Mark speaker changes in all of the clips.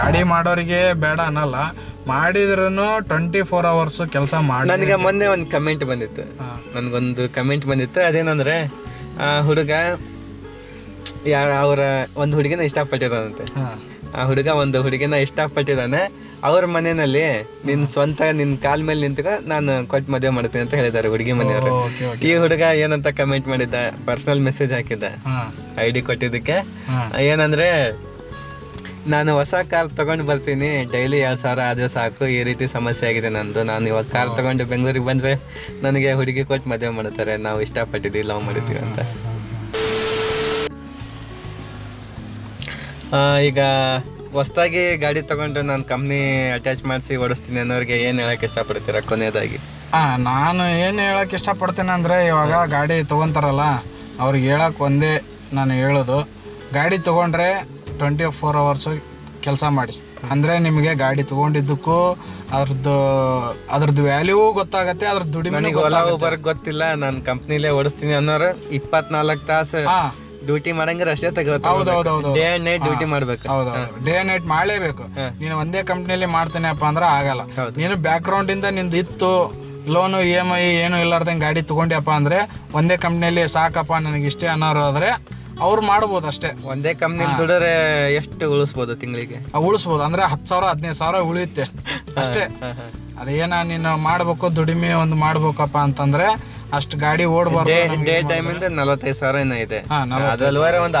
Speaker 1: ಗಾಡಿ ಮಾಡೋರಿಗೆ ಬೇಡ ಅನ್ನಲ್ಲ. ಮಾಡಿದ್ರೂ ಟ್ವೆಂಟಿ ಫೋರ್ ಅವರ್ಸ್ ಕೆಲಸ ಮಾಡಿ.
Speaker 2: ನನಗೆ ಮೊನ್ನೆ ಒಂದು ಕಮೆಂಟ್ ಬಂದಿತ್ತು. ನನಗೊಂದು ಕಮೆಂಟ್ ಬಂದಿತ್ತು. ಅದೇನಂದ್ರೆ ಆ ಹುಡುಗ ಯಾರ ಅವರ ಒಂದು ಹುಡುಗಿನ ಇಷ್ಟಪಟ್ಟಿದ್ದಾನಂತೆ. ಆ ಹುಡುಗ ಒಂದು ಹುಡುಗಿನ ಇಷ್ಟಪಟ್ಟಿದ್ದಾನೆ. ಅವ್ರ ಮನೆಯಲ್ಲಿ ನಿನ್ ಸ್ವಂತ ನಿನ್ ಕಾಲ್ ಮೇಲೆ ನಿಂತ್ಕ ನಾನು ಕೊಟ್ಟು ಮದುವೆ ಮಾಡ್ತೀನಿ ಅಂತ ಹೇಳಿದ್ದಾರೆ ಹುಡುಗಿ ಮನೆಯವರು. ಈ ಹುಡುಗ ಏನಂತ ಕಮೆಂಟ್ ಮಾಡಿದ್ದ? ಪರ್ಸನಲ್ ಮೆಸೇಜ್ ಹಾಕಿದ್ದ. ಐ ಡಿ ಕೊಟ್ಟಿದ್ದಕ್ಕೆ. ಏನಂದ್ರೆ ನಾನು ಹೊಸ ಕಾರ್ ತಗೊಂಡು ಬರ್ತೀನಿ. ಡೈಲಿ ಎರಡು ಸಾವಿರ ಆದರೆ ಸಾಕು. ಈ ರೀತಿ ಸಮಸ್ಯೆ ಆಗಿದೆ ನಂದು. ನಾನು ಇವಾಗ ಕಾರ್ ತಗೊಂಡು ಬೆಂಗಳೂರಿಗೆ ಬಂದರೆ ನನಗೆ ಹುಡುಗಿ ಕೊಟ್ಟು ಮದುವೆ ಮಾಡ್ತಾರೆ. ನಾವು ಇಷ್ಟಪಟ್ಟಿದ್ದೀವಿ ಲವ್ ಮಾಡಿದ್ದೀವಿ ಅಂತ. ಈಗ ಹೊಸ್ದಾಗಿ ಗಾಡಿ ತಗೊಂಡು ನಾನು ಕಂಪ್ನಿ ಅಟ್ಯಾಚ್ ಮಾಡಿಸಿ ಓಡಿಸ್ತೀನಿ ಅನ್ನೋರಿಗೆ ಏನು ಹೇಳಕ್ಕೆ ಇಷ್ಟಪಡ್ತೀರಾ ಕೊನೆಯದಾಗಿ?
Speaker 1: ನಾನು ಏನು ಹೇಳಕ್ಕೆ ಇಷ್ಟಪಡ್ತೇನೆ ಅಂದರೆ ಇವಾಗ ಗಾಡಿ ತೊಗೊತಾರಲ್ಲ ಅವ್ರಿಗೆ ಹೇಳಕ್ಕೆ ಒಂದೇ ನಾನು ಹೇಳೋದು. ಗಾಡಿ ತೊಗೊಂಡ್ರೆ ಟ್ವೆಂಟಿ ಫೋರ್ ಅವರ್ಸ್ ಕೆಲಸ ಮಾಡಿ. ಅಂದರೆ ನಿಮಗೆ ಗಾಡಿ ತೊಗೊಂಡಿದ್ದಕ್ಕೂ ಅದ್ರದ್ದು ಅದ್ರದ್ದು ವ್ಯಾಲ್ಯೂ ಗೊತ್ತಾಗತ್ತೆ ಅದ್ರ ದುಡಿಮೆ
Speaker 2: ನನಗೆ ಊಬರ್ ಗೊತ್ತಿಲ್ಲ ನಾನು ಕಂಪ್ನಿಲೇ ಓಡಿಸ್ತೀನಿ ಅನ್ನೋರು ಇಪ್ಪತ್ನಾಲ್ಕು ತಾಸು
Speaker 1: ಹಾಂ.
Speaker 2: ಡ್ಯೂಟಿ ಮಾಡಂಗಿರ ಅಷ್ಟೇ ತಗೋತಾರೆ
Speaker 1: ಹೌದೌದೌದು
Speaker 2: ಡೇ ಅಂಡ್ ನೈಟ್ ಡ್ಯೂಟಿ ಮಾಡ್ಬೇಕು.
Speaker 1: ಹೌದು ಡೇ ನೈಟ್ ಮಾಡಲೇಬೇಕು. ನೀನು ಒಂದೇ ಕಂಪ್ನಿಯಲ್ಲಿ ಮಾಡ್ತೀನಪ್ಪ ಅಂದ್ರೆ ಆಗಲ್ಲ.
Speaker 2: ಹೌದು.
Speaker 1: ನೀನು ಬ್ಯಾಕ್ ಇಂದ ನಿಂದು ಇತ್ತು ಲೋನು ಇ ಎಂ ಐ ಏನು ಇಲ್ಲಾರ್ದಂಗೆ ಗಾಡಿ ತಗೊಂಡ್ಯಪ್ಪ ಅಂದ್ರೆ ಒಂದೇ ಕಂಪ್ನಿಯಲ್ಲಿ ಸಾಕಪ್ಪ ನನಗೆ ಇಷ್ಟೇ ಅನ್ನೋರು ಆದ್ರೆ ಅವ್ರು ಮಾಡ್ಬೋದು ಅಷ್ಟೇ.
Speaker 2: ಒಂದೇ ಕಂಪ್ನಿ ದುಡಿದ್ರೆ ಎಷ್ಟು ಉಳಿಸ್ಬೋದು ತಿಂಗಳಿಗೆ?
Speaker 1: ಉಳಿಸ್ಬೋದು. ಅಂದ್ರೆ ಹತ್ತು ಸಾವಿರ ಹದಿನೈದು ಸಾವಿರ ಉಳಿಯುತ್ತೆ. ಅಷ್ಟೇ. ಅದೇನ ನೀನು ಮಾಡ್ಬೇಕು ದುಡಿಮೆ ಒಂದು ಮಾಡ್ಬೇಕಪ್ಪ ಅಂತಂದ್ರೆ ಅಷ್ಟು ಗಾಡಿ ಓಡಬಾರ್ದು
Speaker 2: ಡೇ ಟೈಮ್ ಇಂದ ನಲವತ್ತೈದು ಸಾವಿರ ಏನೋ ಇದೆ.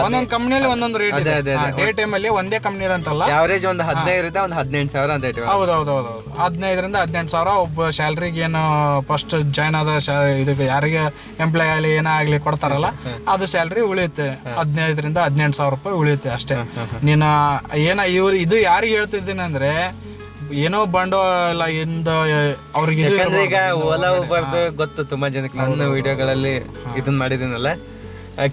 Speaker 1: ಒಂದೊಂದು ಕಂಪ್ನಿಯಲ್ಲಿ ಒಂದೊಂದು ರೇಟ್ ಇದೆ. ಡೇ ಟೈಮ್ ಅಲ್ಲಿ ಒಂದೇ ಕಂಪ್ನಿ ಅಂತಲ್ಲ
Speaker 2: ಯಾವರೇಜ್ ಒಂದು ಹದಿನೈದು ಇರುತ್ತೆ ಒಂದು ಹದಿನೆಂಟು ಸಾವಿರ ಅಂತ ಹೇಳಿ
Speaker 1: ಹೌದು ಹೌದು ಹೌದು ಹೌದು ಹದಿನೈದರಿಂದ ಹದಿನೆಂಟು ಸಾವಿರ ಒಬ್ಬ ಸ್ಯಾಲ್ರಿಗೆ ಏನು ಫಸ್ಟ್ ಜಾಯ್ನ್ ಆದ ಇದು ಇದಕ್ಕೆ ಯಾರಿಗೆ ಎಂಪ್ಲಾಯ್ ಆಗಲಿ ಏನೋ ಆಗಲಿ ಕೊಡ್ತಾರಲ್ಲ ಅದು ಸ್ಯಾಲ್ರಿ ಉಳಿಯುತ್ತೆ. ಹದಿನೈದರಿಂದ ಹದಿನೆಂಟು ಸಾವಿರ ರೂಪಾಯಿ ಉಳಿಯುತ್ತೆ ಅಷ್ಟೇ. ನೀನು ಏನ ಇವ್ರು ಇದು ಯಾರಿಗೆ ಹೇಳ್ತಿದ್ದೀನಿ ಅಂದ್ರೆ ಏನೋ ಬಂಡವಾಳ ಇಂದ ಅವ್ರಿಗೆ ಇದು
Speaker 2: ಯಾಕಂದ್ರೆ ಈಗ ಓಲಾ ಉಬರ್ದು ಗೊತ್ತು ತುಂಬಾ ಜನಕ್ಕೆ. ನನ್ನ ವಿಡಿಯೋಗಳಲ್ಲಿ ಇದನ್ನ ಮಾಡಿದ್ದೀನಲ್ಲ.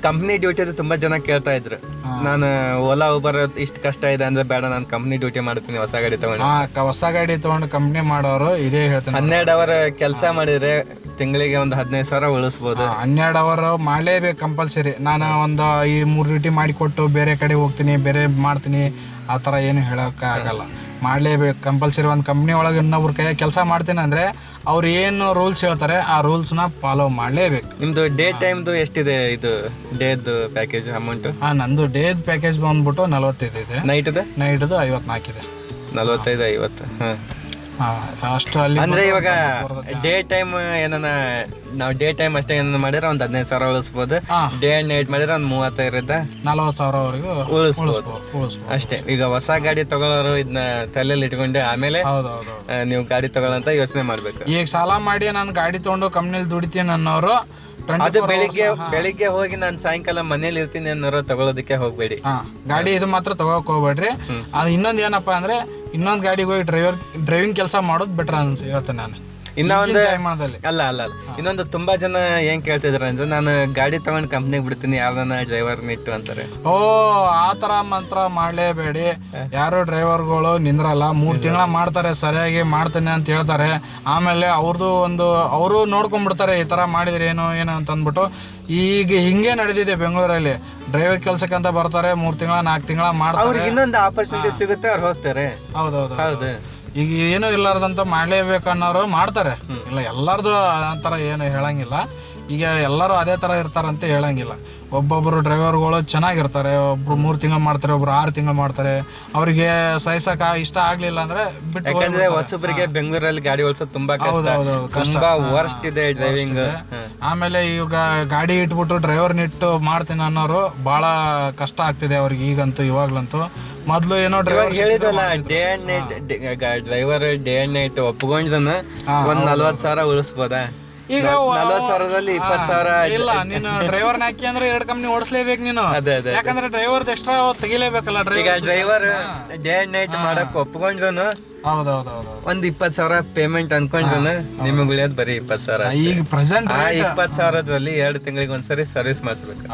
Speaker 2: ಕಂಪ್ನಿ ಡ್ಯೂಟಿ ಅದು ತುಂಬಾ ಜನ ಕೇಳ್ತಾ ಇದ್ರು. ನಾನು ಓಲಾ ಉಬರ್ ಇಷ್ಟು ಕಷ್ಟ ಇದೆ ಅಂದ್ರೆ ಬೇಡ ನಾನು ಕಂಪ್ನಿ ಡ್ಯೂಟಿ ಮಾಡ್ತೀನಿ ಹೊಸ ಗಾಡಿ ತಗೊಂಡು.
Speaker 1: ಹಾ ಕ- ಹೊಸ ಗಾಡಿ ತಗೊಂಡು ಕಂಪ್ನಿ ಮಾಡೋರು ಇದೇ ಹೇಳ್ತೀನಿ
Speaker 2: ಹನ್ನೆರಡು ಅವರ್ ಕೆಲಸ ಮಾಡಿದ್ರೆ ತಿಂಗಳಿಗೆ ಒಂದು ಹದಿನೈದು ಸಾವಿರ ಉಳಿಸ್ಬೋದು.
Speaker 1: ಹನ್ನೆರಡು ಅವರ್ ಮಾಡಲೇಬೇಕು ಕಂಪಲ್ಸರಿ ನಾನು ಒಂದು ಈ ಮೂರು ಡ್ಯೂಟಿ ಮಾಡಿಕೊಟ್ಟು ಬೇರೆ ಕಡೆ ಹೋಗ್ತೀನಿ ಬೇರೆ ಮಾಡ್ತೀನಿ ಆ ಥರ ಏನು ಹೇಳೋಕೆ ಆಗಲ್ಲ ಮಾಡಲೇಬೇಕು. ಕಂಪಲ್ಸರಿ ಒಂದು ಕಂಪ್ನಿ ಒಳಗೆ ಇನ್ನೊಬ್ರ ಕೈ ಕೆಲಸ ಮಾಡ್ತೀನಿ ಅಂದರೆ ಅವ್ರು ಏನು ರೂಲ್ಸ್ ಹೇಳ್ತಾರೆ ಆ ರೂಲ್ಸ್ನ ಫಾಲೋ ಮಾಡಲೇಬೇಕು.
Speaker 2: ನಿಮ್ಮದು ಡೇ ಟೈಮ್ದು ಎಷ್ಟಿದೆ ಇದು ಡೇದು ಪ್ಯಾಕೇಜ್ ಅಮೌಂಟ್
Speaker 1: ಹಾಂ ನಂದು ಡೇದ್ ಪ್ಯಾಕೇಜ್ ಬಂದ್ಬಿಟ್ಟು ನಲವತ್ತೈದು ಇದೆ.
Speaker 2: ನೈಟ್ದು
Speaker 1: ನೈಟ್ದು ಐವತ್ನಾಲ್ಕಿದೆ
Speaker 2: ನಲ್ವತ್ತೈದು ಐವತ್ತು ಹಾಂ
Speaker 1: ಹಾಂ. ಅಷ್ಟು ಅಲ್ಲಿ
Speaker 2: ಅಂದ್ರೆ ಇವಾಗ ಡೇ ಟೈಮ್ ಏನನ ನಾವು ಡೇ ಟೈಮ್ ಅಷ್ಟೇ ಏನನ್ನ ಮಾಡಿದ್ರೆ ಒಂದು ಹದಿನೈದು ಸಾವಿರ ಉಳಿಸ್ಬೋದು. ಡೇ ಅಂಡ್ ನೈಟ್ ಮಾಡಿದ್ರೆ ಒಂದು ಮೂವತ್ತೈದರಿಂದ
Speaker 1: ನಲವತ್ತು ಸಾವಿರವರೆಗೂ
Speaker 2: ಉಳಿಸ್ಬೋದು. ಅಷ್ಟೇ. ಈಗ ಹೊಸ ಗಾಡಿ ತಗೊಳ್ಳೋರು ಇದನ್ನ ತಲೆಯಲ್ಲಿ ಇಟ್ಕೊಂಡು ಆಮೇಲೆ ನೀವು ಗಾಡಿ ತಗೊಳ್ಳಂತ ಯೋಚನೆ ಮಾಡ್ಬೇಕು.
Speaker 1: ಈಗ ಸಾಲ ಮಾಡಿ ನಾನು ಗಾಡಿ ತಗೊಂಡು ಕಂಪ್ನಿಲಿ ದುಡಿತೀನಿ ಅನ್ನೋರು
Speaker 2: ಅದು ಬೆಳಿಗ್ಗೆ ಬೆಳಿಗ್ಗೆ ಹೋಗಿ ನಾನು ಸಾಯಂಕಾಲ ಮನೇಲಿ ಇರ್ತೀನಿ ಅನ್ನೋರು ತಗೊಳೋದಕ್ಕೆ ಹೋಗ್ಬೇಡಿ.
Speaker 1: ಹಾ ಗಾಡಿ ಇದು ಮಾತ್ರ ತಗೋಕ್ ಹೋಗ್ಬೇಡ್ರಿ. ಅದು ಇನ್ನೊಂದು ಏನಪ್ಪಾ ಅಂದ್ರೆ ಇನ್ನೊಂದು ಗಾಡಿಗೆ ಹೋಗಿ ಡ್ರೈವರ್ ಡ್ರೈವಿಂಗ್ ಕೆಲಸ ಮಾಡೋದು ಬೆಟರ್ ಅನ್ಸ ಹೇಳ್ತೇನೆ ನಾನು.
Speaker 2: ಇನ್ನ ಒಂದು
Speaker 1: ಜಾಯಮಾನದಲ್ಲಿ.
Speaker 2: ಅಲ್ಲ ಅಲ್ಲ. ಅಲ್ಲ ಇನ್ನೊಂದು ತುಂಬಾ ಜನ ಏನ್ ಕೇಳ್ತಿದಾರೆ ಅಂದ್ರೆ ನಾನು ಗಾಡಿ ತಗೊಂಡ್ ಕಂಪ್ನಿಗೆ ಬಿಡ್ತೀನಿ ಯಾವ್ದನ್ನ ಡ್ರೈವರ್ ಇಟ್ಟು ಅಂತಾರೆ.
Speaker 1: ಓ ಆ ಥರ ಮಾಡ್ಲೇಬೇಡಿ. ಮಾಡಲೇಬೇಡಿ ಯಾರು ಡ್ರೈವರ್ಗಳು ನಿಂದ್ರಲ್ಲ ಮೂರು ತಿಂಗಳ ಮಾಡ್ತಾರೆ ಸರಿಯಾಗಿ ಮಾಡ್ತೇನೆ ಅಂತ ಹೇಳ್ತಾರೆ. ಆಮೇಲೆ ಅವ್ರದ್ದು ಒಂದು ಅವರು ನೋಡ್ಕೊಂಡ್ಬಿಡ್ತಾರೆ ಈ ಥರ ಮಾಡಿದ್ರೆ ಏನು ಏನು ಅಂತ ಅಂದ್ಬಿಟ್ಟು. ಈಗ ಹಿಂಗೆ ನಡೆದಿದೆ ಬೆಂಗಳೂರಲ್ಲಿ. ಡ್ರೈವರ್ ಕೆಲ್ಸಕ್ಕಂತ ಬರ್ತಾರೆ ಮೂರು ತಿಂಗಳ ನಾಲ್ಕು ತಿಂಗಳ ಮಾಡ್ತಾರೆ.
Speaker 2: ಅವ್ರಿಗೆ ಇನ್ನೊಂದು ಆಪರ್ಚುನಿಟಿ ಸಿಗುತ್ತೆ ಅವ್ರು ಹೋಗ್ತಾರೆ.
Speaker 1: ಹೌದೌದು
Speaker 2: ಹೌದು.
Speaker 1: ಈಗ ಏನು ಇಲ್ಲಾರ್ದಂತ ಮಾಡ್ಲೇಬೇಕು ಅನ್ನೋರು ಮಾಡ್ತಾರೆ ಇಲ್ಲ ಎಲ್ಲರದು ಆ ಥರ ಏನು ಹೇಳಂಗಿಲ್ಲ. ಈಗ ಎಲ್ಲರೂ ಅದೇ ತರ ಇರ್ತಾರಂತ ಹೇಳಂಗಿಲ್ಲ. ಒಬ್ಬೊಬ್ಬರು ಡ್ರೈವರ್ಗಳು ಚೆನ್ನಾಗಿರ್ತಾರೆ ಒಬ್ರು ಮೂರು ತಿಂಗಳು ಮಾಡ್ತಾರೆ ಒಬ್ರು ಆರು ತಿಂಗಳು ಮಾಡ್ತಾರೆ. ಅವರಿಗೆ ಸಹಿಸಕ ಇಷ್ಟ ಆಗ್ಲಿಲ್ಲ ಅಂದ್ರೆ ಬಿಟ್ಟು
Speaker 2: ಯಾಕಂದ್ರೆ ಹೊಸಬರಿಗೆ ಬೆಂಗಳೂರಲ್ಲಿ ಗಾಡಿ ಓಡಿಸೋದು ತುಂಬಾ ಕಷ್ಟ. ತುಂಬಾ ವರ್ಸ್ಟ್ ಇದೆ ಡ್ರೈವಿಂಗ್
Speaker 1: ಆಮೇಲೆ ಈಗ ಗಾಡಿ ಇಟ್ಬಿಟ್ಟು ಡ್ರೈವರ್ನ ಇಟ್ಟು ಮಾಡ್ತೀನಿ ಅನ್ನೋರು ಬಹಳ ಕಷ್ಟ ಆಗ್ತಿದೆ ಅವ್ರಿಗೆ ಈಗಂತೂ ಇವಾಗ್ಲಂತೂ. ಮೊದಲು ಏನೋ ಡ್ರೈವರ್
Speaker 2: ಹೇಳಿದಲ್ಲ day and night driver day and night ಒಪ್ಕೊಂಡ್ದನ್ನ ಒಂದ್ ನಲ್ವತ್ ಸಾವಿರ ಉಳಿಸ್ಬೋದಾ?
Speaker 1: ಈಗ
Speaker 2: ನಲ್ವತ್ ಸಾವಿರದಲ್ಲಿ ಇಪ್ಪತ್ ಸಾವಿರ
Speaker 1: ಇಲ್ಲ ನೀನು ಡ್ರೈವರ್ ಹಾಕಿ ಅಂದ್ರೆ ಎರಡು ಕಂಪ್ನಿ ಓಡಿಸ್ಲೇಬೇಕು ನೀನು.
Speaker 2: ಅದೇ ಅದೇ
Speaker 1: ಯಾಕಂದ್ರೆ ಡ್ರೈವರ್ ಎಕ್ಸ್ಟ್ರಾ ತೆಗಿಲೇಬೇಕಲ್ಲ
Speaker 2: ಈಗ
Speaker 1: ಡ್ರೈವರ್
Speaker 2: ಡೇ ಅಂಡ್ ನೈಟ್ ಮಾಡಕ್ ಒಪ್ಕೊಂಡ್ರು ಒಂದ್ ಇಪ್ಪತ್ ಸಾವಿರ ಪೇಮೆಂಟ್ ಅನ್ಕೊಂಡ್ರು ನಿಮಗೆ ಉಳಿಯೋದ್ ಬರೀ ಇಪ್ಪತ್ ಸಾವಿರ
Speaker 1: ಈಗ ಪ್ರೆಸೆಂಟ್
Speaker 2: ಇಪ್ಪತ್ ಸಾವಿರದಲ್ಲಿ ಎರಡು ತಿಂಗಳಿಗೆ ಒಂದ್ಸರಿ ಸರ್ವಿಸ್ ಮಾಡಿಸ್ಬೇಕು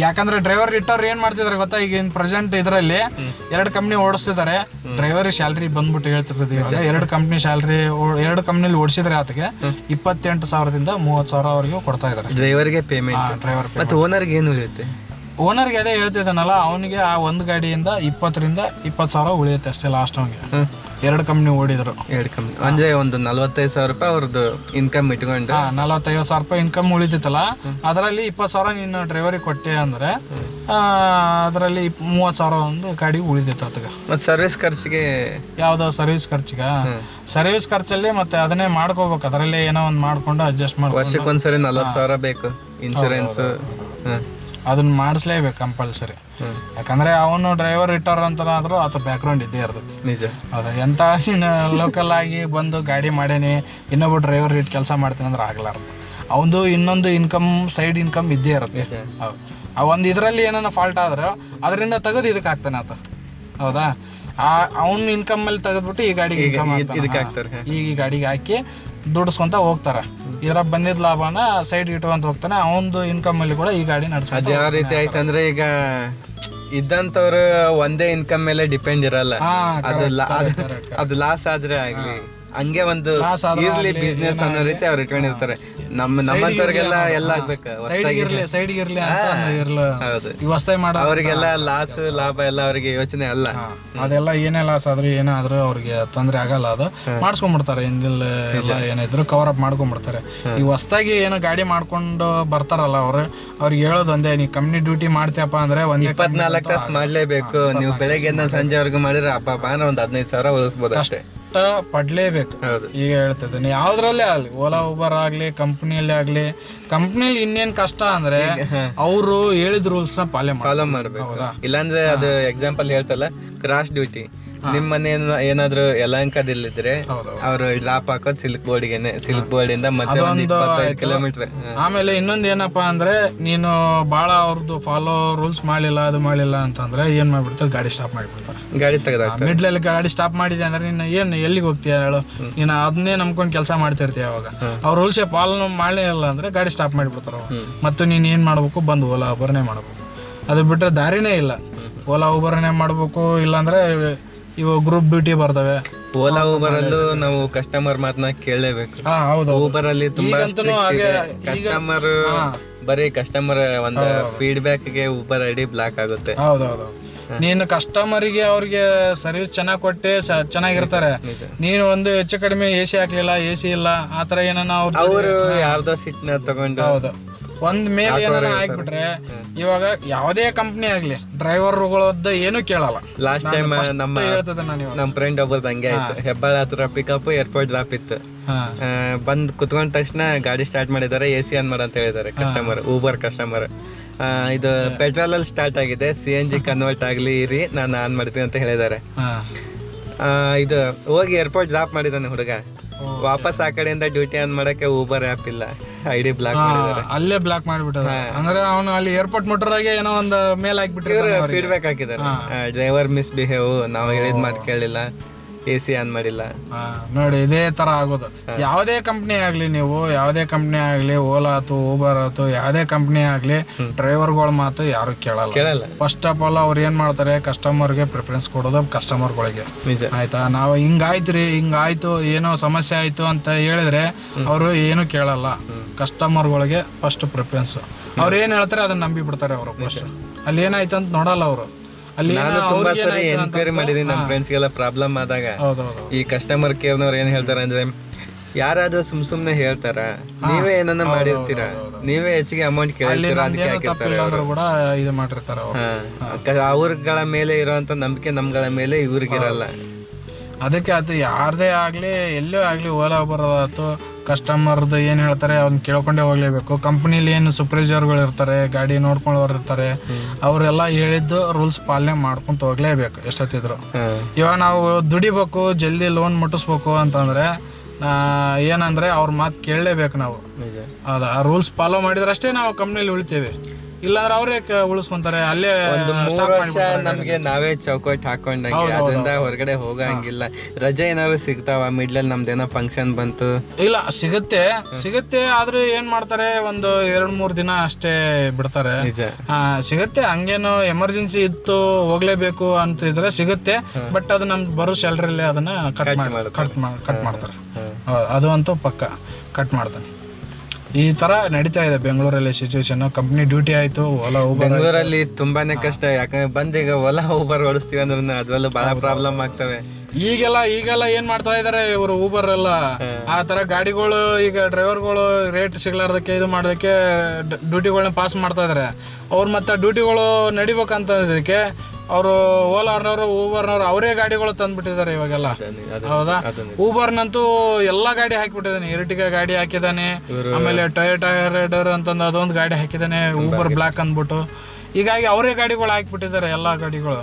Speaker 1: ಯಾಕಂದ್ರೆ ಡ್ರೈವರ್ ಇಟ್ಟವ್ರು ಏನ್ ಮಾಡ್ತಿದಾರೆ ಗೊತ್ತಾ? ಈಗ ಪ್ರೆಸೆಂಟ್ ಇದರಲ್ಲಿ ಎರಡು ಕಂಪ್ನಿ ಓಡಿಸ್ತಿದ್ದಾರೆ ಡ್ರೈವರ್ ಸ್ಯಾಲ್ರಿ ಬಂದ್ಬಿಟ್ಟು ಹೇಳ್ತಿರೋದು ಇವಾಗ ಎರಡು ಕಂಪ್ನಿ ಸ್ಯಾಲ್ರಿ ಎರಡು ಕಂಪ್ನಿಲಿ ಓಡಿಸಿದ್ರೆ ಆತಗೆ ಇಪ್ಪತ್ತೆಂಟು ಸಾವಿರದಿಂದ ಮೂವತ್ತು ಸಾವಿರವರೆಗೂ ಕೊಡ್ತಾ ಇದ್ದಾರೆ
Speaker 2: ಡ್ರೈವರ್ಗೆ ಪೇಮೆಂಟ್
Speaker 1: ಡ್ರೈವರ್
Speaker 2: ಮತ್ತೆ ಓನರ್ಗೆ ಏನು ಉಳಿಯುತ್ತೆ?
Speaker 1: ಓನರ್ಗೆ ಅದೇ ಹೇಳ್ತಿದ್ದಾನಲ್ಲ ಅವನಿಗೆ ಆ ಒಂದು ಗಾಡಿಯಿಂದ ಇಪ್ಪತ್ತರಿಂದ ಇಪ್ಪತ್ತು ಸಾವಿರ ಉಳಿಯುತ್ತೆ ಅಷ್ಟೇ ಲಾಸ್ಟ್ ಅವನಿಗೆ. ಎರಡು ಕಂಪ್ನಿ ಓಡಿದ್ರು.
Speaker 2: ಎರಡು ಕಂಪ್ನಿ ಅಂದ್ರೆ ಒಂದು ನಲ್ವತ್ತೈದು ಸಾವಿರ ರೂಪಾಯಿ ಅವ್ರದ್ದು ಇನ್ಕಮ್ ಇಟ್ಕೊಂಡು.
Speaker 1: ಹಾ ನಲವತ್ತೈವತ್ತು ಸಾವಿರ ರೂಪಾಯಿ ಇನ್ಕಮ್ ಉಳಿತಿತ್ತಲ್ಲ? ಅದರಲ್ಲಿ ಇಪ್ಪತ್ತು ಸಾವಿರ ನೀನು ಡ್ರೈವರಿಗೆ ಕೊಟ್ಟೆ ಅಂದ್ರೆ ಅದರಲ್ಲಿ ಮೂವತ್ತು ಸಾವಿರ ಒಂದು ಗಾಡಿ ಉಳಿದಿತ್ತು ಅದಕ್ಕೆ
Speaker 2: ಮತ್ತೆ ಸರ್ವಿಸ್ ಖರ್ಚಿಗೆ
Speaker 1: ಯಾವುದೋ ಸರ್ವಿಸ್ ಖರ್ಚಿಗೆ? ಸರ್ವಿಸ್ ಖರ್ಚಲ್ಲಿ ಮತ್ತೆ ಅದನ್ನೇ ಮಾಡ್ಕೋಬೇಕು. ಅದರಲ್ಲಿ ಏನೋ ಒಂದು ಮಾಡ್ಕೊಂಡು ಅಡ್ಜಸ್ಟ್ ಮಾಡ್ಕೊಂಡು.
Speaker 2: ವರ್ಷಕ್ಕೊಂದ್ಸರಿ ನಲ್ವತ್ತು ಸಾವಿರ ಬೇಕು ಇನ್ಸೂರೆನ್ಸ್
Speaker 1: ಅದನ್ನ ಮಾಡಿಸ್ಲೇಬೇಕು ಕಂಪಲ್ಸರಿ ಯಾಕಂದ್ರೆ ಅವನು ಡ್ರೈವರ್ ಇಟ್ಟಾರ ಅಂತನಾದ್ರೂ ಆತ ಬ್ಯಾಕ್ಗ್ರೌಂಡ್ ಇದ್ದೇ ಇರ್ತದೆ
Speaker 2: ನಿಜ.
Speaker 1: ಹೌದಾ ಎಂತ ಲೋಕಲ್ ಆಗಿ ಬಂದು ಗಾಡಿ ಮಾಡೇನಿ ಇನ್ನೊಬ್ಬ ಡ್ರೈವರ್ ಇಟ್ಟು ಕೆಲಸ ಮಾಡ್ತೀನಿ ಅಂದ್ರೆ ಆಗ್ಲಾರ್ದು. ಅವಂದು ಇನ್ನೊಂದು ಇನ್ಕಮ್ ಸೈಡ್ ಇನ್ಕಮ್ ಇದ್ದೇ ಇರುತ್ತೆ. ಹೌದು. ಆ ಒಂದು ಇದರಲ್ಲಿ ಏನಾನ ಫಾಲ್ಟ್ ಆದ್ರೆ ಅದರಿಂದ ತೆಗೆದು ಇದಕ್ಕೆ ಹಾಕ್ತಾನೆ ಆತ. ಹೌದಾ? ಆ ಅವನ ಇನ್ಕಮ್ ಮೇಲೆ ತೆಗೆದ್ಬಿಟ್ಟು ಈ ಗಾಡಿಗೆ ಇನ್ಕಮ್ ಈಗ ಈ ಗಾಡಿಗೆ ಹಾಕಿ ದುಡಿಸ್ಕೊಂತ ಹೋಗ್ತಾರೆ. ಇದ್ರಾಗ ಬಂದಿದ್ ಲಾಭನ ಸೈಡ್ ಇಟ್ಕೊಂತ ಹೋಗ್ತಾನೆ ಅವನದು ಇನ್ಕಮ್ ಅಲ್ಲಿ ಕೂಡ ಈ ಗಾಡಿ ನಡೆಸ
Speaker 2: ಅದ್ ಯಾವ ರೀತಿ ಆಯ್ತು ಅಂದ್ರೆ ಈಗ ಇದ್ದಂತವ್ರು ಒಂದೇ ಇನ್ಕಮ್ ಮೇಲೆ ಡಿಪೆಂಡ್ ಇರಲ್ಲ. ಅದು ಲಾ- ಅದು- ಅದು ಲಾಸ್ ಆದ್ರೆ ಆಗ್ಲಿ. ಹಂಗೆ ಒಂದು ಇರ್ಲಿ ಬಿಸ್ನೆಸ್ ಅನ್ನೋ ರೀತಿ ಅವ್ರು ಇಟ್ಕೊಂಡಿರ್ತಾರೆ. ನಮ್ಮ ನಮ್ಮಂತವ್ರಿಗೆಲ್ಲ ಎಲ್ಲ ಆಗ್ಬೇಕು
Speaker 1: ಇರ್ಲಿ ಸೈಡ್ ಇರ್ಲಿ ಅಂತ ಒಂದು ಇರ್ಲ.
Speaker 2: ಹೌದು.
Speaker 1: ಹೊಸ್ತಾಗಿ ಮಾಡೋ
Speaker 2: ಅವರಿಗೆಲ್ಲ ಲಾಸ್ ಲಾಭ ಎಲ್ಲ ಅವರಿಗೆ ಯೋಚನೆ ಅಲ್ಲ.
Speaker 1: ಅದೆಲ್ಲ ಏನೇ ಲಾಸ್ ಆದ್ರೂ ಏನೇ ಆದ್ರೂ ಅವ್ರಿಗೆ ತೊಂದರೆ ಆಗಲ್ಲ ಅದು. ಮಾಡಿಸ್ಕೊಂಡ್ಬಿಡ್ತಾರೆ ಹಿಂದಿಲ್ ಎಲ್ಲ ಏನಿದ್ರು ಕವರ್ ಅಪ್ ಮಾಡ್ಕೊಂಡ್ಬಿಡ್ತಾರೆ. ಈ ಹೊಸ್ದಾಗಿ ಏನೋ ಗಾಡಿ ಮಾಡ್ಕೊಂಡು ಬರ್ತಾರಲ್ಲ ಅವ್ರು ಅವ್ರಿಗೆ ಹೇಳೋದು ಒಂದೇ ನೀ ಕಂಪ್ನಿ ಡ್ಯೂಟಿ ಮಾಡ್ತೀಯಪ್ಪ ಅಂದ್ರೆ ಒಂದ್
Speaker 2: ಇಪ್ಪತ್ನಾಲ್ಕು ತಾಸು ಮಾಡ್ಲೇಬೇಕು. ನೀವು ಬೆಳಗ್ಗೆ ಸಂಜೆವರೆಗೂ ಮಾಡಿದ್ರೆ ಅಪ್ಪ ಬಾನ ಒಂದ್ ಹದಿನೈದು ಸಾವಿರ ಉಳಿಸ್ಬೋದು ಅಷ್ಟೇ.
Speaker 1: ಕಷ್ಟ ಪಡ್ಲೇಬೇಕು.
Speaker 2: ಹೌದು.
Speaker 1: ಈಗ ಹೇಳ್ತಿದ್ದೀನಿ ಯಾವ್ದ್ರಲ್ಲೇ ಆಗ್ಲಿ ಓಲಾ ಉಬರ್ ಆಗ್ಲಿ ಕಂಪ್ನಿಯಲ್ಲಿ ಆಗ್ಲಿ ಕಂಪ್ನಿಲಿ ಇನ್ನೇನ್ ಕಷ್ಟ ಅಂದ್ರೆ ಅವರು ಹೇಳಿದ ರೂಲ್ಸ್ನ ಪಾಲನೆ
Speaker 2: ಮಾಡ್ಬೇಕು. ಇಲ್ಲಾಂದ್ರೆ ಅದು ಎಕ್ಸಾಂಪಲ್ ಹೇಳ್ತಲ್ಲ ಕ್ರಾಶ್ ಡ್ಯೂಟಿ ನಿಮ್ ಮನೆ ಏನ- ಏನಾದ್ರು ಯಲಹಂಕದಲ್ಲಿದ್ರೆ ಅವರು ಲಾಪ್ ಹಾಕೋದ್ ಸಿಲ್ಕ್ ಬೋರ್ಡ್ಗೆನೆ ಸಿಲ್ಕ್ ಬೋರ್ಡ್ ಇಂದ ಮತ್ತೆ ಒಂದ್
Speaker 1: ಅದೊಂದು
Speaker 2: ಇಪ್ಪತ್ತೈದು ಕಿಲೋಮೀಟರ್.
Speaker 1: ಆಮೇಲೆ ಇನ್ನೊಂದ್ ಏನಪ್ಪಾ ಅಂದ್ರೆ ನೀನು ಬಹಳ ಅವ್ರದ್ದು ಫಾಲೋ ರೂಲ್ಸ್ ಮಾಡಿಲ್ಲ ಅದು ಮಾಡಿಲ್ಲ ಅಂತಂದ್ರೆ ಏನ್ ಮಾಡ್ಬಿಡ್ತಾರೆ? ಗಾಡಿ ಸ್ಟಾಪ್ ಮಾಡಿಬಿಡ್ತಾರೆ.
Speaker 2: ಗಾಡಿ ತೆಗೆದಾಗ
Speaker 1: ಮಿಡ್ಲ್ ಅಲ್ಲಿ ಗಾಡಿ ಸ್ಟಾಪ್ ಮಾಡಿದೆ ಅಂದ್ರೆ ನೀನು ಏನ್ ಎಲ್ಲಿಗೆ ಹೋಗ್ತೀಯ ಹೇಳು? ನೀನು ಅದನ್ನೇ ನಂಬ್ಕೊಂಡು ಕೆಲಸ ಮಾಡ್ತಿರ್ತೀಯ ಅವಾಗ. ಅವ್ರ ರೂಲ್ಸೇ ಪಾಲನೆ ಮಾಡಲೇ ಇಲ್ಲ ಅಂದ್ರೆ ಗಾಡಿ ಸ್ಟಾಪ್ ಮಾಡಿಬಿಡ್ತಾರ ಮತ್ತೆ ಮತ್ತು ನೀನು ಏನು ಮಾಡ್ಬೇಕು? ಬಂದು ಓಲಾ ಒಬ್ಬರನೇ ಮಾಡ್ಬೇಕು. ಅದು ಬಿಟ್ಟರೆ ದಾರಿನೇ ಇಲ್ಲ. ಓಲಾ ಉಬರ್ನೇ ಮಾಡ್ಬೇಕು ಇಲ್ಲಾಂದ್ರೆ ಇವಾಗ ಗ್ರೂಪ್ ಡ್ಯೂಟಿ ಬರ್ತವೆ.
Speaker 2: ಓಲಾ ಊಬರ್ ಅಲ್ಲೂ ನಾವು ಕಸ್ಟಮರ್ ಮಾತನ್ನ ಕೇಳಲೇಬೇಕು.
Speaker 1: ಹಾ ಹೌದು
Speaker 2: ಊಬರ್ ಅಲ್ಲಿ ತುಂಬಾ
Speaker 1: ಈಗಂತೂ ಹಾಗೆ
Speaker 2: ಕಸ್ಟಮರ್ ಬರೀ ಕಸ್ಟಮರ್ ಒಂದು ಫೀಡ್ಬ್ಯಾಕ್ಗೆ ಊಬರ್ ಐಡಿ ಬ್ಲಾಕ್ ಆಗುತ್ತೆ.
Speaker 1: ಹೌದೌದು. ನೀನು ಕಸ್ಟಮರಿಗೆ ಅವ್ರಿಗೆ ಸರ್ವಿಸ್ ಚೆನ್ನಾಗಿ ಕೊಟ್ಟೆ ಸ- ಚೆನ್ನಾಗಿರ್ತಾರೆ.
Speaker 2: ನಿಜ
Speaker 1: ನೀನು ಒಂದು ಹೆಚ್ಚು ಕಡಿಮೆ ಎ ಸಿ ಹಾಕ್ಲಿಲ್ಲ ಎ ಸಿ ಇಲ್ಲ ಆತರ ಥರ ಏನಾನ ಅವ್ರ
Speaker 2: ಅವರು ಯಾರ್ದೋ ಸಿಟ್ನ ತಗೊಂಡು
Speaker 1: ಹೌದು. ಒಂದ್ ಮೇಲೆ ಏನಾರ ಹಾಕ್ಬಿಟ್ರೆ ಇವಾಗ ಯಾವುದೇ ಕಂಪ್ನಿ ಆಗ್ಲಿ ಡ್ರೈವರ್ಗಳದ್ದು ಏನು ಕೇಳಲ್ಲ.
Speaker 2: ಲಾಸ್ಟ್ ಟೈಮ್ ನಮ್ಮ
Speaker 1: ಹೇಳ್ತದೆ ನಾನು ಇವಾಗ.
Speaker 2: ನಮ್ಮ ಫ್ರೆಂಡ್ ಒಬ್ಬರು ಹಂಗೆ ಆಯ್ತು. ಹೆಬ್ಬಾಳ ಹತ್ರ ಪಿಕಪ್ ಏರ್ಪೋರ್ಟ್ ಡ್ರಾಪ್ ಇತ್ತು.
Speaker 1: ಹಾ.
Speaker 2: ಆ, ಬಂದ್ ಕುತ್ಕೊಂಡ ತಕ್ಷಣ ಗಾಡಿ ಸ್ಟಾರ್ಟ್ ಮಾಡಿದಾರೆ ಎ ಸಿ ಆನ್ ಮಾಡ ಅಂತ ಹೇಳಿದಾರೆ ಕಸ್ಟಮರ್ ಊಬರ್ ಕಸ್ಟಮರ್ ಇದು ಪೆಟ್ರೋಲ್ ಅಲ್ಲಿ ಸ್ಟಾರ್ಟ್ ಆಗಿದೆ. ಸಿ ಎನ್ ಜಿ ಕನ್ವರ್ಟ್ ಆಗ್ಲಿ ಇರಿ ನಾನು ಆನ್ ಮಾಡ್ತೀನಿ ಅಂತ ಹೇಳಿದಾರೆ
Speaker 1: ಹಾ.
Speaker 2: ಆ, ಇದು ಹೋಗಿ ಏರ್ಪೋರ್ಟ್ ಡ್ರಾಪ್ ಮಾಡಿದಾನೆ ಹುಡುಗ. ವಾಪಸ್ ಆ ಕಡೆಯಿಂದ ಡ್ಯೂಟಿ ಆನ್ ಮಾಡಕ್ಕೆ ಊಬರ್ ಆ್ಯಪ್ ಇಲ್ಲ. ಐಡಿ ಬ್ಲಾಕ್ ಮಾಡಿದ್ದಾರೆ.
Speaker 1: ಅಲ್ಲೇ ಬ್ಲಾಕ್ ಮಾಡಿಬಿಟ್ಟದ ಅಂದ್ರೆ ಅವನು ಅಲ್ಲಿ ಏರ್ಪೋರ್ಟ್ ಮುಟ್ಟರಾಗೆ ಏನೋ ಒಂದು ಮೇಲ್ ಹಾಕ್ಬಿಟ್ಟಿರ್ತಾನೆ ಅವ್ರಿಗೆ.
Speaker 2: ಫೀಡ್ಬ್ಯಾಕ್ ಹಾಕಿದ್ದಾರೆ. ಡ್ರೈವರ್ ಮಿಸ್ ಬಿಹೇವ್ ನಾವು ಹೇಳಿದ ಮಾತು ಕೇಳಿಲ್ಲ. ಎ ಸಿ ಆನ್ ಮಾಡಿಲ್ಲ.
Speaker 1: ನೋಡಿ ಇದೇ ತರ ಆಗೋದು. ಯಾವುದೇ ಕಂಪ್ನಿ ಆಗ್ಲಿ ನೀವು ಯಾವುದೇ ಕಂಪ್ನಿ ಆಗ್ಲಿ ಓಲಾ ಆತು ಊಬರ್ ಆತು ಯಾವುದೇ ಕಂಪ್ನಿ ಆಗ್ಲಿ ಡ್ರೈವರ್ಗಳ ಮಾತು ಯಾರು ಕೇಳಲ್ಲ.
Speaker 2: ಕೇಳಲ್ಲ.
Speaker 1: ಫಸ್ಟ್ ಆಫ್ ಆಲ್ ಅವ್ರು ಏನ್ ಮಾಡ್ತಾರೆ ಕಸ್ಟಮರ್ಗೆ ಪ್ರಿಫರೆನ್ಸ್ ಕೊಡೋದು ಕಸ್ಟಮರ್ಗಳಿಗೆ
Speaker 2: ನಿಜ.
Speaker 1: ಆಯ್ತಾ? ನಾವು ಹಿಂಗಾಯ್ತ್ರಿ ಹಿಂಗಾಯ್ತು ಏನೋ ಸಮಸ್ಯೆ ಆಯ್ತು ಅಂತ ಹೇಳಿದ್ರೆ ಅವರು ಏನು ಕೇಳಲ್ಲ. ಕಸ್ಟಮರ್ಗಳಿಗೆ ಫಸ್ಟ್ ಪ್ರಿಫರೆನ್ಸ್ ಅವ್ರು ಏನ್ ಹೇಳ್ತಾರೆ ಅದನ್ನ ನಂಬಿ ಬಿಡ್ತಾರೆ ಅವರು ಫಸ್ಟ್ ಅಲ್ಲಿ ಏನಾಯ್ತು ಅಂತ ನೋಡಲ್ಲ ಅವರು.
Speaker 2: ನಾನು ತುಂಬಾ ಸರಿ ಎನ್ಕ್ವೈರಿ ಮಾಡಿದೀನಿ ನಮ್ಮ ಫ್ರೆಂಡ್ಸ್ಗೆಲ್ಲ ಪ್ರಾಬ್ಲಮ್ ಆದಾಗ. ಈ ಕಸ್ಟಮರ್ ಕೇರ್ನವ್ರು ಏನ್ ಹೇಳ್ತಾರೆ ಅಂದ್ರೆ ಯಾರಾದ್ರೂ ಸುಮ್ ಸುಮ್ನೆ ಹೇಳ್ತಾರ? ನೀವೇ ಏನನ್ನ ಮಾಡಿರ್ತೀರಾ? ನೀವೇ ಹೆಚ್ಚಿಗೆ ಅಮೌಂಟ್ ಕೇಳ್ತೀರಾ ಅದಕ್ಕೆ ಹಾಕಿರ್ತಾರೆ
Speaker 1: ಕೂಡ ಇದು ಮಾಡಿರ್ತಾರೆ
Speaker 2: ಅವ್ರಗಳ ಮೇಲೆ ಇರುವಂತ ನಂಬಿಕೆ ನಮ್ಗಳ ಮೇಲೆ ಇವ್ರಿಗಿರಲ್ಲ.
Speaker 1: ಅದಕ್ಕೆ ಅದು ಯಾರದೇ ಆಗಲಿ ಎಲ್ಲೇ ಆಗಲಿ ಓಲಾ ಬರೋದಾಯ್ತು ಕಸ್ಟಮರ್ದು ಏನು ಹೇಳ್ತಾರೆ ಅವ್ನ ಕೇಳ್ಕೊಂಡೇ ಹೋಗ್ಲೇಬೇಕು. ಕಂಪ್ನಿಲಿ ಏನು ಸೂಪರ್ವೈಸರ್ಗಳು ಇರ್ತಾರೆ ಗಾಡಿ ನೋಡ್ಕೊಳ್ಳೋರು ಇರ್ತಾರೆ ಅವರೆಲ್ಲ ಹೇಳಿದ್ದು ರೂಲ್ಸ್ ಪಾಲನೆ ಮಾಡ್ಕೊಂತ ಹೋಗ್ಲೇಬೇಕು ಎಷ್ಟೊತ್ತಿದ್ರು. ಇವಾಗ ನಾವು ದುಡಿಬೇಕು ಜಲ್ದಿ ಲೋನ್ ಮುಟ್ಟಿಸ್ಬೇಕು ಅಂತಂದ್ರೆ ಏನಂದ್ರೆ ಅವ್ರ ಮಾತು ಕೇಳಲೇಬೇಕು ನಾವು.
Speaker 2: ಅದ
Speaker 1: ಹೌದಾ? ಆ ರೂಲ್ಸ್ ಫಾಲೋ ಮಾಡಿದ್ರೆ ಅಷ್ಟೇ ನಾವು ಕಂಪ್ನಿಲಿ ಉಳಿತೀವಿ. ಇಲ್ಲಾಂದ್ರೆ ಅವ್ರೇ ಉಳಿಸ್ಕೊಂತಾರೆ ಅಲ್ಲೇ
Speaker 2: ಒಂದು ಮೂರು ವರ್ಷ ನಮ್ಗೆ ನಾವೇ ಚೌಕಟ್ ಹಾಕೊಂಡಂಗೆ ಅದರಿಂದ ಹೊರಗಡೆ ಹೋಗಂಗಿಲ್ಲ. ರಜೆ ಏನಾದ್ರು ಸಿಗ್ತಾವ? ಮಿಡ್ಲಲ್ಲಿ ನಮ್ದೇನೋ ಫಂಕ್ಷನ್ ಬಂತು.
Speaker 1: ಇಲ್ಲ ಸಿಗುತ್ತೆ. ಸಿಗುತ್ತೆ ಆದ್ರೆ ಏನ್ ಮಾಡ್ತಾರೆ? ಒಂದು ಎರಡ್ ಮೂರ್ ದಿನ ಅಷ್ಟೇ ಬಿಡ್ತಾರೆ. ಸಿಗುತ್ತೆ. ಹಂಗೇನು ಎಮರ್ಜೆನ್ಸಿ ಇತ್ತು ಹೋಗ್ಲೇಬೇಕು ಅಂತ ಇದ್ರೆ ಸಿಗುತ್ತೆ ಬಟ್ ಅದು ನಮ್ ಬರೋ ಸ್ಯಾಲ್ರಿಲಿ ಅದನ್ನ ಕಟ್ ಮಾಡಿ ಕಟ್ ಕಟ್ ಮಾಡ್ತಾರೆ. ಅದು ಅಂತೂ ಪಕ್ಕ. ಕಟ್ ಮಾಡ್ತಾನೆ. ಈ ತರ ನಡೀತಾ ಇದೆ ಬೆಂಗಳೂರಲ್ಲಿ ಸಿಚುವೇಶನ್ ಕಂಪ್ನಿ ಡ್ಯೂಟಿ ಆಯ್ತು ಹೊಲ ಊಬರ್
Speaker 2: ಬೆಂಗಳೂರಲ್ಲಿ ತುಂಬಾನೇ ಕಷ್ಟ ಯಾಕಂದ್ರೆ ಬಂದೀಗ ಹೊಲ ಊಬರ್ ಓಡಿಸ್ತೀವಿ ಅಂದ್ರೆ ಅದ್ರಲ್ಲೂ ಬಹಳ ಪ್ರಾಬ್ಲಮ್ ಆಗ್ತವೆ.
Speaker 1: ಈಗೆಲ್ಲ ಈಗೆಲ್ಲ ಏನ್ ಮಾಡ್ತಾ ಇದಾರೆ ಇವರು ಊಬರ್ ಎಲ್ಲ? ಆ ತರ ಗಾಡಿಗಳು ಈಗ ಡ್ರೈವರ್ಗಳು ರೇಟ್ ಸಿಗ್ಲಾರ್ದಕ್ಕೆ ಇದು ಮಾಡೋದಕ್ಕೆ ಡ್ಯೂಟಿಗಳನ್ನ ಪಾಸ್ ಮಾಡ್ತಾ ಇದಾರೆ. ಅವ್ರು ಮತ್ತೆ ಡ್ಯೂಟಿಗಳು ನಡಿಬೇಕಂತ ಇದಕ್ಕೆ ಅವರು ಓಲಾರ್ನವರು ಊಬರ್ನವ್ರು ಅವರೇ ಗಾಡಿಗಳು ತಂದ್ಬಿಟ್ಟಿದ್ದಾರೆ ಇವಾಗೆಲ್ಲ. ಹೌದಾ? ಊಬರ್ನಂತೂ ಎಲ್ಲಾ ಗಾಡಿ ಹಾಕಿಬಿಟ್ಟಿದ್ದಾನೆ. ಎರಟಿಗ ಗಾಡಿ ಹಾಕಿದಾನೆ ಆಮೇಲೆ ಟೊಯೋಟಾ ರೈಡರ್ ಅಂತಂದು ಅದೊಂದು ಗಾಡಿ ಹಾಕಿದಾನೆ ಊಬರ್ ಬ್ಲಾಕ್ ಅಂದ್ಬಿಟ್ಟು. ಹೀಗಾಗಿ ಅವರೇ ಗಾಡಿಗಳು ಹಾಕಿಬಿಟ್ಟಿದ್ದಾರೆ ಎಲ್ಲಾ ಗಾಡಿಗಳು.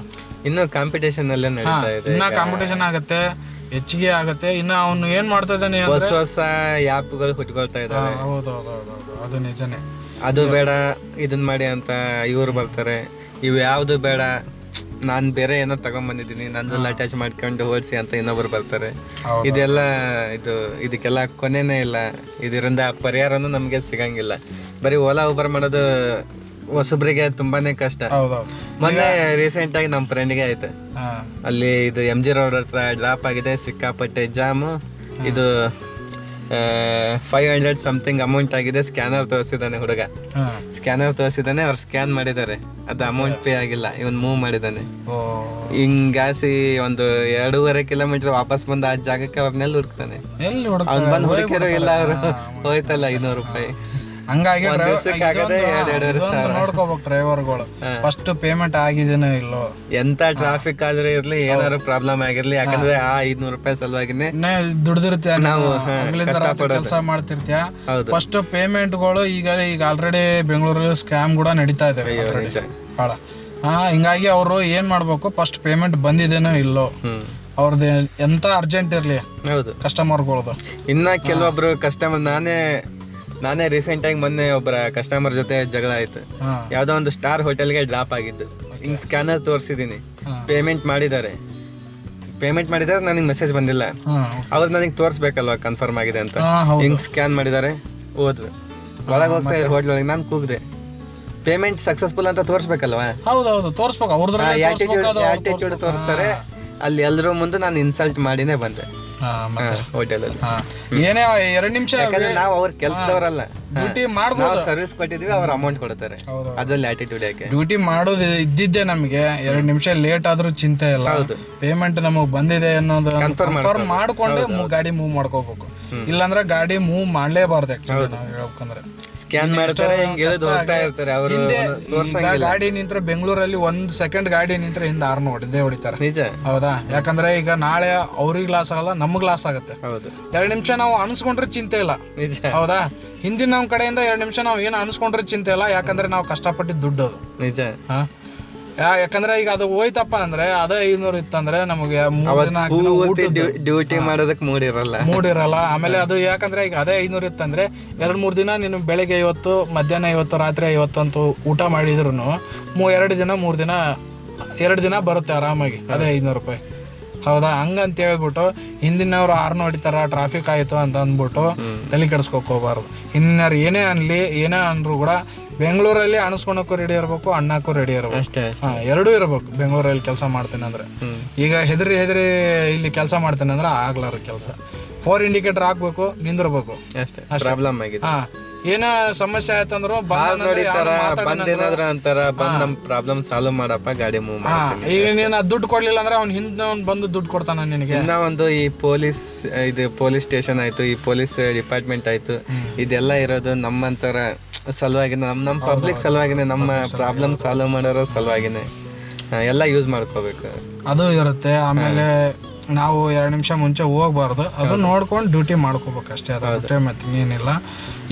Speaker 2: ಇನ್ನು ಕಾಂಪಿಟೇಷನ್ ಅಲ್ಲೇ ನಡೀತಾ ಇದೆ
Speaker 1: ಇನ್ನ ಕಾಂಪಿಟೇಷನ್ ಆಗತ್ತೆ ಹೆಚ್ಚಿಗೆ ಆಗುತ್ತೆ. ಇನ್ನ ಅವನು ಏನ್ ಮಾಡ್ತಾ ಇದ್ದಾನೆ
Speaker 2: ಹೊಸ ಹೊಸ ಆ್ಯಪ್ಗಳು ಹುಟ್ಕೊಳ್ತಾ
Speaker 1: ಹೌದು ಹೌದು ಹೌದು ಹೌದು. ಅದು ನಿಜನೇ.
Speaker 2: ಅದು ಬೇಡ ಇದನ್ನ ಮಾಡಿ ಅಂತ ಇವ್ರು ಬರ್ತಾರೆ. ಇವು ಯಾವುದು ಬೇಡ ನಾನು ಬೇರೆ ಏನೋ ತಗೊಂಬಂದಿದ್ದೀನಿ ನನ್ನ ಅಟ್ಯಾಚ್ ಮಾಡ್ಕೊಂಡು ಹೋಲಿಸಿ ಅಂತ ಇನ್ನೊಬ್ರು ಬರ್ತಾರೆ. ಇದೆಲ್ಲ ಇದು ಇದಕ್ಕೆಲ್ಲ ಕೊನೆನೇ ಇಲ್ಲ. ಇದರಿಂದ ಪರಿಹಾರನೂ ನಮಗೆ ಸಿಗಂಗಿಲ್ಲ. ಬರೀ ಓಲಾ ಉಬರ್ ಮಾಡೋದು ಹೊಸಬ್ರಿಗೆ ತುಂಬಾನೇ ಕಷ್ಟ. ಮೊನ್ನೆ ರೀಸೆಂಟ್ ಆಗಿ ನಮ್ಮ ಫ್ರೆಂಡ್ಗೆ ಆಯ್ತು. ಅಲ್ಲಿ ಇದು ಎಂ ಜಿ ರೋಡ್ ಹತ್ರ ಡ್ರಾಪ್ ಆಗಿದೆ ಸಿಕ್ಕಾಪಟ್ಟೆ ಜಾಮು. ಇದು ಫೈವ್ ಹಂಡ್ರೆಡ್ ಸಮಥಿಂಗ್ ಅಮೌಂಟ್ ಆಗಿದೆ ಸ್ಕ್ಯಾನರ್ ತೋರಿಸಿದ್ದಾನೆ ಹುಡುಗ. ಸ್ಕ್ಯಾನರ್ ತೋರಿಸಿದ್ದಾನೆ ಅವ್ರು ಸ್ಕ್ಯಾನ್ ಮಾಡಿದ್ದಾರೆ. ಅದು ಅಮೌಂಟ್ ಪೇ ಆಗಿಲ್ಲ ಇವನ್ ಮೂವ್ ಮಾಡಿದ್ದಾನೆ. ಹಿಂಗಾಸಿ ಒಂದು ಎರಡೂವರೆ ಕಿಲೋಮೀಟರ್ ವಾಪಸ್ ಬಂದ ಆ ಜಾಗಕ್ಕೆ ಅವ್ರನ್ನೆಲ್ಲ ಹುಡುಕ್ತಾನೆ.
Speaker 1: ಅವ್ನು ಹುಡುಕ
Speaker 2: ಅವ್ನ್ ಬಂದು ಹುಡುಕಿರೋ ಇಲ್ಲ ಅವರು. ಹೋಯ್ತಲ್ಲ ಐನೂರು ರೂಪಾಯಿ.
Speaker 1: ಹಂಗಾಗಿ. ನೋಡ್ಕೋಬೇಕು ಡ್ರೈವರ್ಗಳು ಫಸ್ಟ್ ಪೇಮೆಂಟ್ ಆಗಿದೇನೋ ಇಲ್ಲೋ?
Speaker 2: ಎಂತ ಟ್ರಾಫಿಕ್ ಆದ್ರೆ ಇರ್ಲಿ ಏನಾದ್ರು ಪ್ರಾಬ್ಲಮ್ ಆಗಿರ್ಲಿ ಯಾಕಂದ್ರೆ ಆ ಐದ್ನೂರು ರೂಪಾಯಿ ಸಲುವಾಗಿನೇ
Speaker 1: ದುಡ್ದಿರ್ತೀಯ
Speaker 2: ನಾವು,
Speaker 1: ಕೆಲಸ ಮಾಡ್ತಿರ್ತೀಯ? ಫಸ್ಟ್ ಪೇಮೆಂಟ್ ಪೇಮೆಂಟ್ಗಳು ಈಗ ಈಗ ಆಲ್ರೆಡಿ ಬೆಂಗಳೂರಲ್ಲಿ ಸ್ಕ್ಯಾಮ್ ಕೂಡ ನಡೀತಾ
Speaker 2: ಇದೆ
Speaker 1: ಬಹಳ ಹಾ ಹಿಂಗಾಗಿ ಅವರು ಏನ್ ಮಾಡ್ಬೇಕು? ಫಸ್ಟ್ ಪೇಮೆಂಟ್ ಬಂದಿದೇನೋ ಇಲ್ಲೋ? ಅವ್ರದ್ದು ಎಂತ ಅರ್ಜೆಂಟ್ ಇರ್ಲಿ?
Speaker 2: ಹೌದು.
Speaker 1: ಕಸ್ಟಮರ್ಗಳದು
Speaker 2: ಇನ್ನ ಕೆಲವೊಬ್ರು ಕಸ್ಟಮರ್ ನಾನೇ ನಾನೇ ರೀಸೆಂಟ್ ಆಗಿ ಮೊನ್ನೆ ಒಬ್ಬರ ಕಸ್ಟಮರ್ ಜೊತೆ ಜಗಳ ಆಯ್ತು. ಯಾವ್ದೋ ಒಂದು ಸ್ಟಾರ್ ಹೋಟೆಲ್ಗೆ ಡ್ರಾಪ್ ಆಗಿದ್ದು. ಹಿಂಗ್ ಸ್ಕ್ಯಾನರ್ ತೋರಿಸಿದೀನಿ. ಪೇಮೆಂಟ್ ಮಾಡಿದ್ದಾರೆ. ಪೇಮೆಂಟ್ ಮಾಡಿದ್ದಾರೆ ನನಗೆ ಮೆಸೇಜ್ ಬಂದಿಲ್ಲ. ಅವ್ರು ನನಗೆ ತೋರಿಸ್ಬೇಕಲ್ವ ಕನ್ಫರ್ಮ್ ಆಗಿದೆ ಅಂತ. ಹಿಂಗ್ ಸ್ಕ್ಯಾನ್ ಮಾಡಿದ್ದಾರೆ. ಹೋದ್ರು ಒಳಗೆ ಹೋಗ್ತಾ ಇದ್ರು ಹೋಟ್ಲ್ ಒಳಗೆ. ನಾನು ಕೂಗಿದೆ. ಪೇಮೆಂಟ್ ಸಕ್ಸಸ್ಫುಲ್ ಅಂತ ತೋರಿಸ್ಬೇಕಲ್ವಾ?
Speaker 1: ಹೌದೌದು ತೋರ್ಸ್ಬೇಕು.
Speaker 2: ಆಟಿಟ್ಯೂಡ್ ತೋರಿಸ್ತಾರೆ. ಅಲ್ಲಿ ಎಲ್ಲರೂ ಮುಂದೆ ನಾನು ಇನ್ಸಲ್ಟ್ ಮಾಡಿನೇ ಬಂದೆ. ಹೋಟೆಲಲ್ಲಿ
Speaker 1: ಹಾ ಏನೇ ಎರಡ್ ನಿಮಿಷ
Speaker 2: ನಾವ್ ಅವ್ರ ಕೆಲಸದವರಲ್ಲ.
Speaker 1: ಡ್ಯೂಟಿ ಮಾಡ್ಬೋದು.
Speaker 2: ಸರ್ವಿಸ್ ಕೊಟ್ಟಿದೀವಿ ಅವ್ರ ಅಮೌಂಟ್ ಕೊಡ್ತಾರೆ. ಅದ್ರಲ್ಲಿ ಆಟಿಟ್ಯೂಡ್ ಯಾಕೆ?
Speaker 1: ಡ್ಯೂಟಿ ಮಾಡೋದು ಇದ್ದಿದ್ದೆ ನಮಗೆ. ಎರಡ್ ನಿಮಿಷ ಲೇಟ್ ಆದ್ರೂ ಚಿಂತೆ ಇಲ್ಲ. ಪೇಮೆಂಟ್ ನಮಗ್ ಬಂದಿದೆ ಅನ್ನೋದು ಕನ್ಫರ್ಮ್ ಮಾಡ್ಕೊಂಡೆ ಗಾಡಿ ಮೂವ್ ಮಾಡ್ಕೋಬೇಕು. ಇಲ್ಲಾಂದ್ರೆ ಗಾಡಿ ಮೂವ್ ಮಾಡ್ಲೇಬಾರ್ದು ಆಕ್ಚುಲಿ ನಾವು ಹೇಳ್ಬೇಕಂದ್ರೆ
Speaker 2: ಸ್ಕ್ಯಾನ್ ಮಾಡ್ತಾರೆ ಹಿಂಗ್ ಇಳಿದು ಹೋಗ್ತಾ ಇರ್ತಾರೆ ಅವರು
Speaker 1: ಹಿಂದೆ ಈಗ ಗಾಡಿ ನಿಂತ್ರೆ ಬೆಂಗಳೂರಲ್ಲಿ ಒಂದ್ ಸೆಕೆಂಡ್ ಗಾಡಿ ನಿಂತ್ರೆ ಹಿಂದೆ ಆರ್ ಹೊಡೆದೇ ಹೊಡಿತಾರೆ.
Speaker 2: ನಿಜ.
Speaker 1: ಹೌದಾ? ಯಾಕಂದ್ರೆ ಈಗ ನಾಳೆ ಅವ್ರಿಗೆ ಲಾಸ್ ಆಗಲ್ಲ ನಮಗ್ ಲಾಸ್ ಆಗುತ್ತೆ.
Speaker 2: ಹೌದು.
Speaker 1: ಎರಡ್ ನಿಮಿಷ ನಾವು ಅನ್ಸ್ಕೊಂಡ್ರೆ ಚಿಂತೆ ಇಲ್ಲ.
Speaker 2: ನಿಜ.
Speaker 1: ಹೌದಾ? ಹಿಂದಿನ ನಮ್ ಕಡೆಯಿಂದ ಎರಡ್ ನಿಮಿಷ ನಾವು ಏನು ಅನ್ಸ್ಕೊಂಡ್ರೆ ಚಿಂತೆ ಇಲ್ಲ ಯಾಕಂದ್ರೆ ನಾವು ಕಷ್ಟಪಟ್ಟಿದ್ ದುಡ್ಡು ಅದು.
Speaker 2: ನಿಜ.
Speaker 1: ಯಾಕಂದ್ರೆ ಈಗ ಅದು ಹೋಯ್ತಪ್ಪ ಅಂದ್ರೆ ಅದೇ ಐನೂರು ಇತ್ತಂದ್ರೆ ನಮಗೆ
Speaker 2: ಡ್ಯೂಟಿ ಮಾಡೋದಕ್ಕೆ ಮೂಡಿರಲ್ಲ.
Speaker 1: ಮೂಡಿರಲ್ಲ. ಆಮೇಲೆ ಅದು ಯಾಕಂದ್ರೆ ಈಗ ಅದೇ ಐನೂರು ಇತ್ತಂದ್ರೆ ಎರಡು ಮೂರು ದಿನ ನೀನು ಬೆಳಿಗ್ಗೆ ಐವತ್ತು ಮಧ್ಯಾಹ್ನ ಐವತ್ತು ರಾತ್ರಿ ಐವತ್ತು ಅಂತ ಊಟ ಮಾಡಿದ್ರು ಮೂ ಎರಡು ದಿನ ಮೂರು ದಿನ ಎರಡು ದಿನ ಬರುತ್ತೆ ಆರಾಮಾಗಿ. ಅದೇ ಐನೂರು ರೂಪಾಯಿ. ಹೌದಾ? ಹಂಗಂತ ಹೇಳ್ಬಿಟ್ಟು ಹಿಂದಿನವ್ರು ಆರ್ನ ಹೊಡಿತಾರ ಟ್ರಾಫಿಕ್ ಆಯ್ತು ಅಂತ ಅಂದ್ಬಿಟ್ಟು ತಲೆ ಕೆಡ್ಸ್ಕೊಕ್ ಹೋಗ್ಬಾರ್ದು. ಇನ್ಯಾರು ಏನೇ ಅನ್ಲಿ ಏನೇ ಅಂದ್ರು ಕೂಡ ಬೆಂಗಳೂರಲ್ಲಿ ಅಣಸ್ಕೊಳಕ್ಕೂ ರೆಡಿ ಇರ್ಬೇಕು ಅಣ್ಣಕ್ಕೂ ರೆಡಿ ಇರ್ಬೇಕು.
Speaker 2: ಅಷ್ಟೇ
Speaker 1: ಎರಡೂ ಇರ್ಬೇಕು. ಬೆಂಗಳೂರಲ್ಲಿ ಕೆಲಸ ಮಾಡ್ತೇನೆ ಅಂದ್ರೆ. ಈಗ ಹೆದರಿ ಹೆದರಿ ಇಲ್ಲಿ ಕೆಲಸ ಮಾಡ್ತೇನೆ ಅಂದ್ರೆ ಆಗ್ಲಾರ ಕೆಲಸ. ಫೋರ್ ಇಂಡಿಕೇಟರ್ ಹಾಕ್ಬೇಕು ನಿಂದಿರ್ಬೇಕು.
Speaker 2: ಅಷ್ಟೇ ಪ್ರಾಬ್ಲಮ್ ಆಗಿದೆ.
Speaker 1: ಹಾ ಏನ ಸಮಸ್ಯೆ ಆಯ್ತಂದ್ರು
Speaker 2: ಕಾಲ್ ನೋಡಿತಾರ ಬಂದ್
Speaker 1: ಬಂದ
Speaker 2: ಏನಾದ್ರ ಅಂತಾರ ಬಂದ್ ನಮ್ ಪ್ರಾಬ್ಲಮ್ ಸಾಲ್ವ್ ಮಾಡಪ್ಪ ಗಾಡಿ ಮೂವ್ ಮಾಡ್ತೀನಿ
Speaker 1: ಈಗ ನೀನ್ ದುಡ್ಡು ಕೊಡ್ಲಿಲ್ಲ ಅಂದ್ರೆ ಅವ್ನ ಹಿಂದ್ ಅವ್ನ್ ಬಂದು ದುಡ್ಡು ಕೊಡ್ತಾನ ನಿನಗೆ.
Speaker 2: ಇನ್ನ ಒಂದು ಈ ಪೊಲೀಸ್ ಇದು ಪೊಲೀಸ್ ಸ್ಟೇಷನ್ ಆಯ್ತು ಈ ಪೊಲೀಸ್ ಡಿಪಾರ್ಟ್ಮೆಂಟ್ ಆಯ್ತು ಇದೆಲ್ಲ ಇರೋದು ನಮ್ಮಂತರ ಸಲುವಾಗಿನ ನಮ್ ನಮ್ ಪಬ್ಲಿಕ್ ಸಲುವಾಗಿನೇ ನಮ್ಮ ಪ್ರಾಬ್ಲಮ್ ಸಾಲ್ವ್ ಮಾಡೋರ ಸಲುವಾಗಿನೇ ಎಲ್ಲ ಯೂಸ್ ಮಾಡ್ಕೋಬೇಕು.
Speaker 1: ಅದು ಇರುತ್ತೆ ಆಮೇಲೆ ನಾವು ಎರಡು ನಿಮಿಷ ಮುಂಚೆ ಹೋಗ್ಬಾರ್ದು. ಅದು ನೋಡ್ಕೊಂಡು ಡ್ಯೂಟಿ ಮಾಡ್ಕೋಬೇಕು ಅಷ್ಟೇ ಅದು ಟೈಮ್ ಮತ್ತೆ ಇನ್ನೇನಿಲ್ಲ.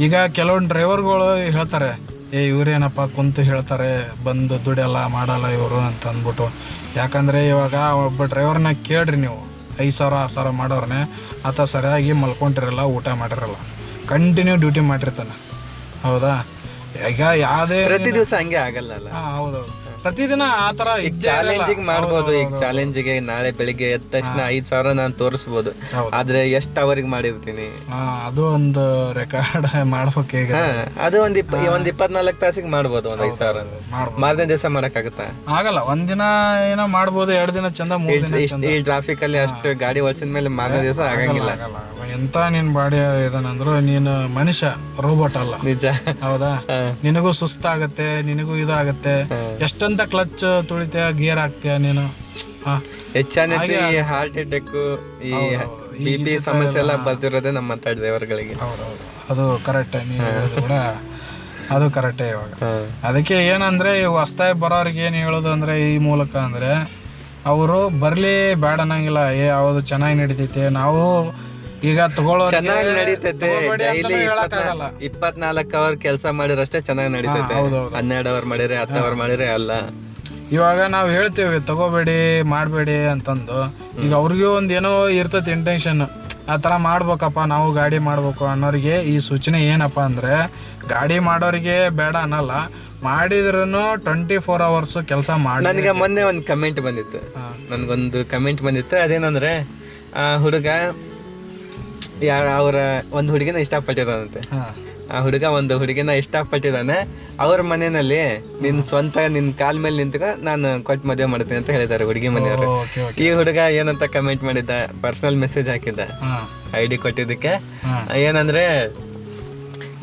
Speaker 1: ಈಗ ಕೆಲವೊಂದು ಡ್ರೈವರ್ಗಳು ಹೇಳ್ತಾರೆ ಏ ಇವ್ರೇನಪ್ಪ ಕುಂತು ಹೇಳ್ತಾರೆ ಬಂದು ದುಡಿಯಲ್ಲ ಮಾಡಲ್ಲ ಇವರು ಅಂತ ಅಂದ್ಬಿಟ್ಟು ಯಾಕಂದರೆ ಇವಾಗ ಒಬ್ಬ ಡ್ರೈವರ್ನ ಕೇಳ್ರಿ ನೀವು. ಐದು ಸಾವಿರ ಆರು ಸಾವಿರ ಮಾಡೋರ್ನೆ ಆತ ಸರಿಯಾಗಿ ಮಲ್ಕೊಂಡಿರಲ್ಲ ಊಟ ಮಾಡಿರಲ್ಲ. ಕಂಟಿನ್ಯೂ ಡ್ಯೂಟಿ ಮಾಡಿರ್ತಾನೆ. ಹೌದಾ? ಈಗ ಯಾವುದೇ
Speaker 2: ಪ್ರತಿ ದಿವಸ ಹಂಗೆ ಆಗಲ್ಲ
Speaker 1: ಹೌದೌದು. ಪ್ರತಿದಿನ ಆ ತರ
Speaker 2: ಈಗ ಚಾಲೆಂಜಿಂಗ್ ಮಾಡ್ಬೋದು ಈಗ ಚಾಲೆಂಜಿಗೆ ನಾಳೆ ಬೆಳಿಗ್ಗೆ ಎದ್ದ ತಕ್ಷಣ ಐದ್ ಸಾವಿರ ನಾನು ತೋರಿಸ್ಬೋದು. ಆದ್ರೆ ಎಷ್ಟ್ ಅವರಿಗೆ ಮಾಡಿರ್ತೀನಿ?
Speaker 1: ಅದು ಒಂದು ರೆಕಾರ್ಡ್ ಮಾಡ್ಬೇಕು ಈಗ
Speaker 2: ಅದು ಒಂದ್ ಇಪ್ಪ ಒಂದ್ ಇಪ್ಪತ್ನಾಲ್ಕು ತಾಸಿಗೆ ಮಾಡ್ಬೋದು ಒಂದ್ ಐದ್ ಸಾವಿರ. ಮಾರನೇ ದಿವಸ ಮಾಡಕ್ಕಾಗತ್ತಾ?
Speaker 1: ಆಗಲ್ಲ ಒಂದಿನ ಏನೋ ಮಾಡ್ಬೋದು ಎರಡ್ ದಿನ ಚಂದ
Speaker 2: ಈ ಟ್ರಾಫಿಕ್ ಅಲ್ಲಿ ಅಷ್ಟು ಗಾಡಿ ಓಡಿಸಿದ ಮೇಲೆ ಮಾರನೇ ದಿವಸ ಆಗಂಗಿಲ್ಲ.
Speaker 1: ಆಗಲ್ಲ. ಎಂತ ನಿನ್ ಬಾಡಿ ಇದನ್ನಂದ್ರು ನೀನು ಮನುಷ್ಯ ರೋಬೋಟ್ ಅಲ್ಲ.
Speaker 2: ನಿಜ.
Speaker 1: ಹೌದಾ. ನಿನಗೂ ಸುಸ್ತಾಗತ್ತೆ ನಿನಗೂ ಇದಾಗತ್ತೆ. ಎಷ್ಟಂತ ಕ್ಲಚ್ ತುಳಿತೀಯ ಗಿಯರ್ ಹಾಕ್ತೀಯ ನೀನು? ಹಾ.
Speaker 2: ಹೆಚ್ಚಾನೆಚ್ಚು ಈ ಹಾರ್ಟ್ ಅಟ್ಯಾಕ್ ಈ ಬಿ ಪಿ ಸಮಸ್ಯೆ ಎಲ್ಲ ಬರ್ತಿರೋದೇ ನಮ್ಮ ಡ್ರೈವರ್ಗಳಿಗೆ
Speaker 1: ಹೌದೌದು. ಅದು ಕರೆಕ್ಟ್ ನೀವು ಹೇಳೋದು ಕೂಡ. ಅದು ಕರೆಕ್ಟೇ ಇವಾಗ. ಅದಕ್ಕೆ ಏನಂದ್ರೆ ಹೊಸ್ತಾಗಿ ಬರೋರಿಗೆ ಏನು ಹೇಳೋದು ಅಂದ್ರೆ ಈ ಮೂಲಕ ಅಂದ್ರೆ ಅವರು ಬರಲಿ ಬೇಡ ಅನ್ನಂಗಿಲ್ಲ ಏ ಯಾವುದು ಚೆನ್ನಾಗಿ ನಡೀತೈತೆ. ನಾವು ಈಗ ತಗೊಳ್ಳೋ
Speaker 2: ಚೆನ್ನಾಗಿ ನಡೀತೈತೆ. ಡೈಲಿ ಇಪ್ಪತ್ನಾಲ್ಕು ಅವರ್ ಕೆಲಸ ಮಾಡಿರಷ್ಟೇ ಚೆನ್ನಾಗಿ ನಡೀತೈತೆ. ಹನ್ನೆರಡು ಅವರ್ ಮಾಡಿದ್ರೆ ಹತ್ತು ಅವರ್ ಮಾಡಿದ್ರೆ ಅಲ್ಲ.
Speaker 1: ಇವಾಗ ನಾವು ಹೇಳ್ತೇವೆ ತಗೋಬೇಡಿ ಮಾಡಬೇಡಿ ಅಂತಂದು. ಈಗ ಅವ್ರಿಗೂ ಒಂದು ಏನೋ ಇರ್ತೈತೆ ಇಂಟೆನ್ಷನ್ ಆ ಥರ ಮಾಡ್ಬೇಕಪ್ಪ ನಾವು ಗಾಡಿ ಮಾಡ್ಬೇಕು ಅನ್ನೋರಿಗೆ ಈ ಸೂಚನೆ ಏನಪ್ಪ ಅಂದರೆ ಗಾಡಿ ಮಾಡೋರಿಗೆ ಬೇಡ ಅನ್ನಲ್ಲ. ಮಾಡಿದ್ರೂ ಟ್ವೆಂಟಿ ಫೋರ್ ಅವರ್ಸ್ ಕೆಲಸ ಮಾಡಿ
Speaker 2: ನನಗೆ ಮೊನ್ನೆ ಒಂದು ಕಮೆಂಟ್ ಬಂದಿತ್ತು. ನನ್ಗೊಂದು ಕಮೆಂಟ್ ಬಂದಿತ್ತು. ಅದೇನಂದ್ರೆ ಆ ಹುಡುಗ ಯಾರ ಅವರ ಒಂದು ಹುಡುಗಿನ ಇಷ್ಟಪಟ್ಟಿದ್ದಾನಂತೆ.
Speaker 1: ಹಾಂ.
Speaker 2: ಆ ಹುಡುಗ ಒಂದು ಹುಡುಗಿನ ಇಷ್ಟಪಟ್ಟಿದ್ದಾನೆ. ಅವ್ರ ಮನೆಯಲ್ಲಿ ನಿನ್ ಸ್ವಂತ ನಿನ್ ಕಾಲ್ ಮೇಲೆ ನಿಂತ್ಕ ನಾನು ಕೊಟ್ಟು ಮದುವೆ ಮಾಡ್ತೀನಿ ಅಂತ ಹೇಳಿದ್ದಾರೆ ಹುಡುಗಿ ಮನೆಯವರು. ಈ ಹುಡುಗ ಏನಂತ ಕಮೆಂಟ್ ಮಾಡಿದ್ದ? ಪರ್ಸನಲ್ ಮೆಸೇಜ್ ಹಾಕಿದ್ದ. ಐ ಡಿ ಕೊಟ್ಟಿದ್ದಕ್ಕೆ. ಏನಂದ್ರೆ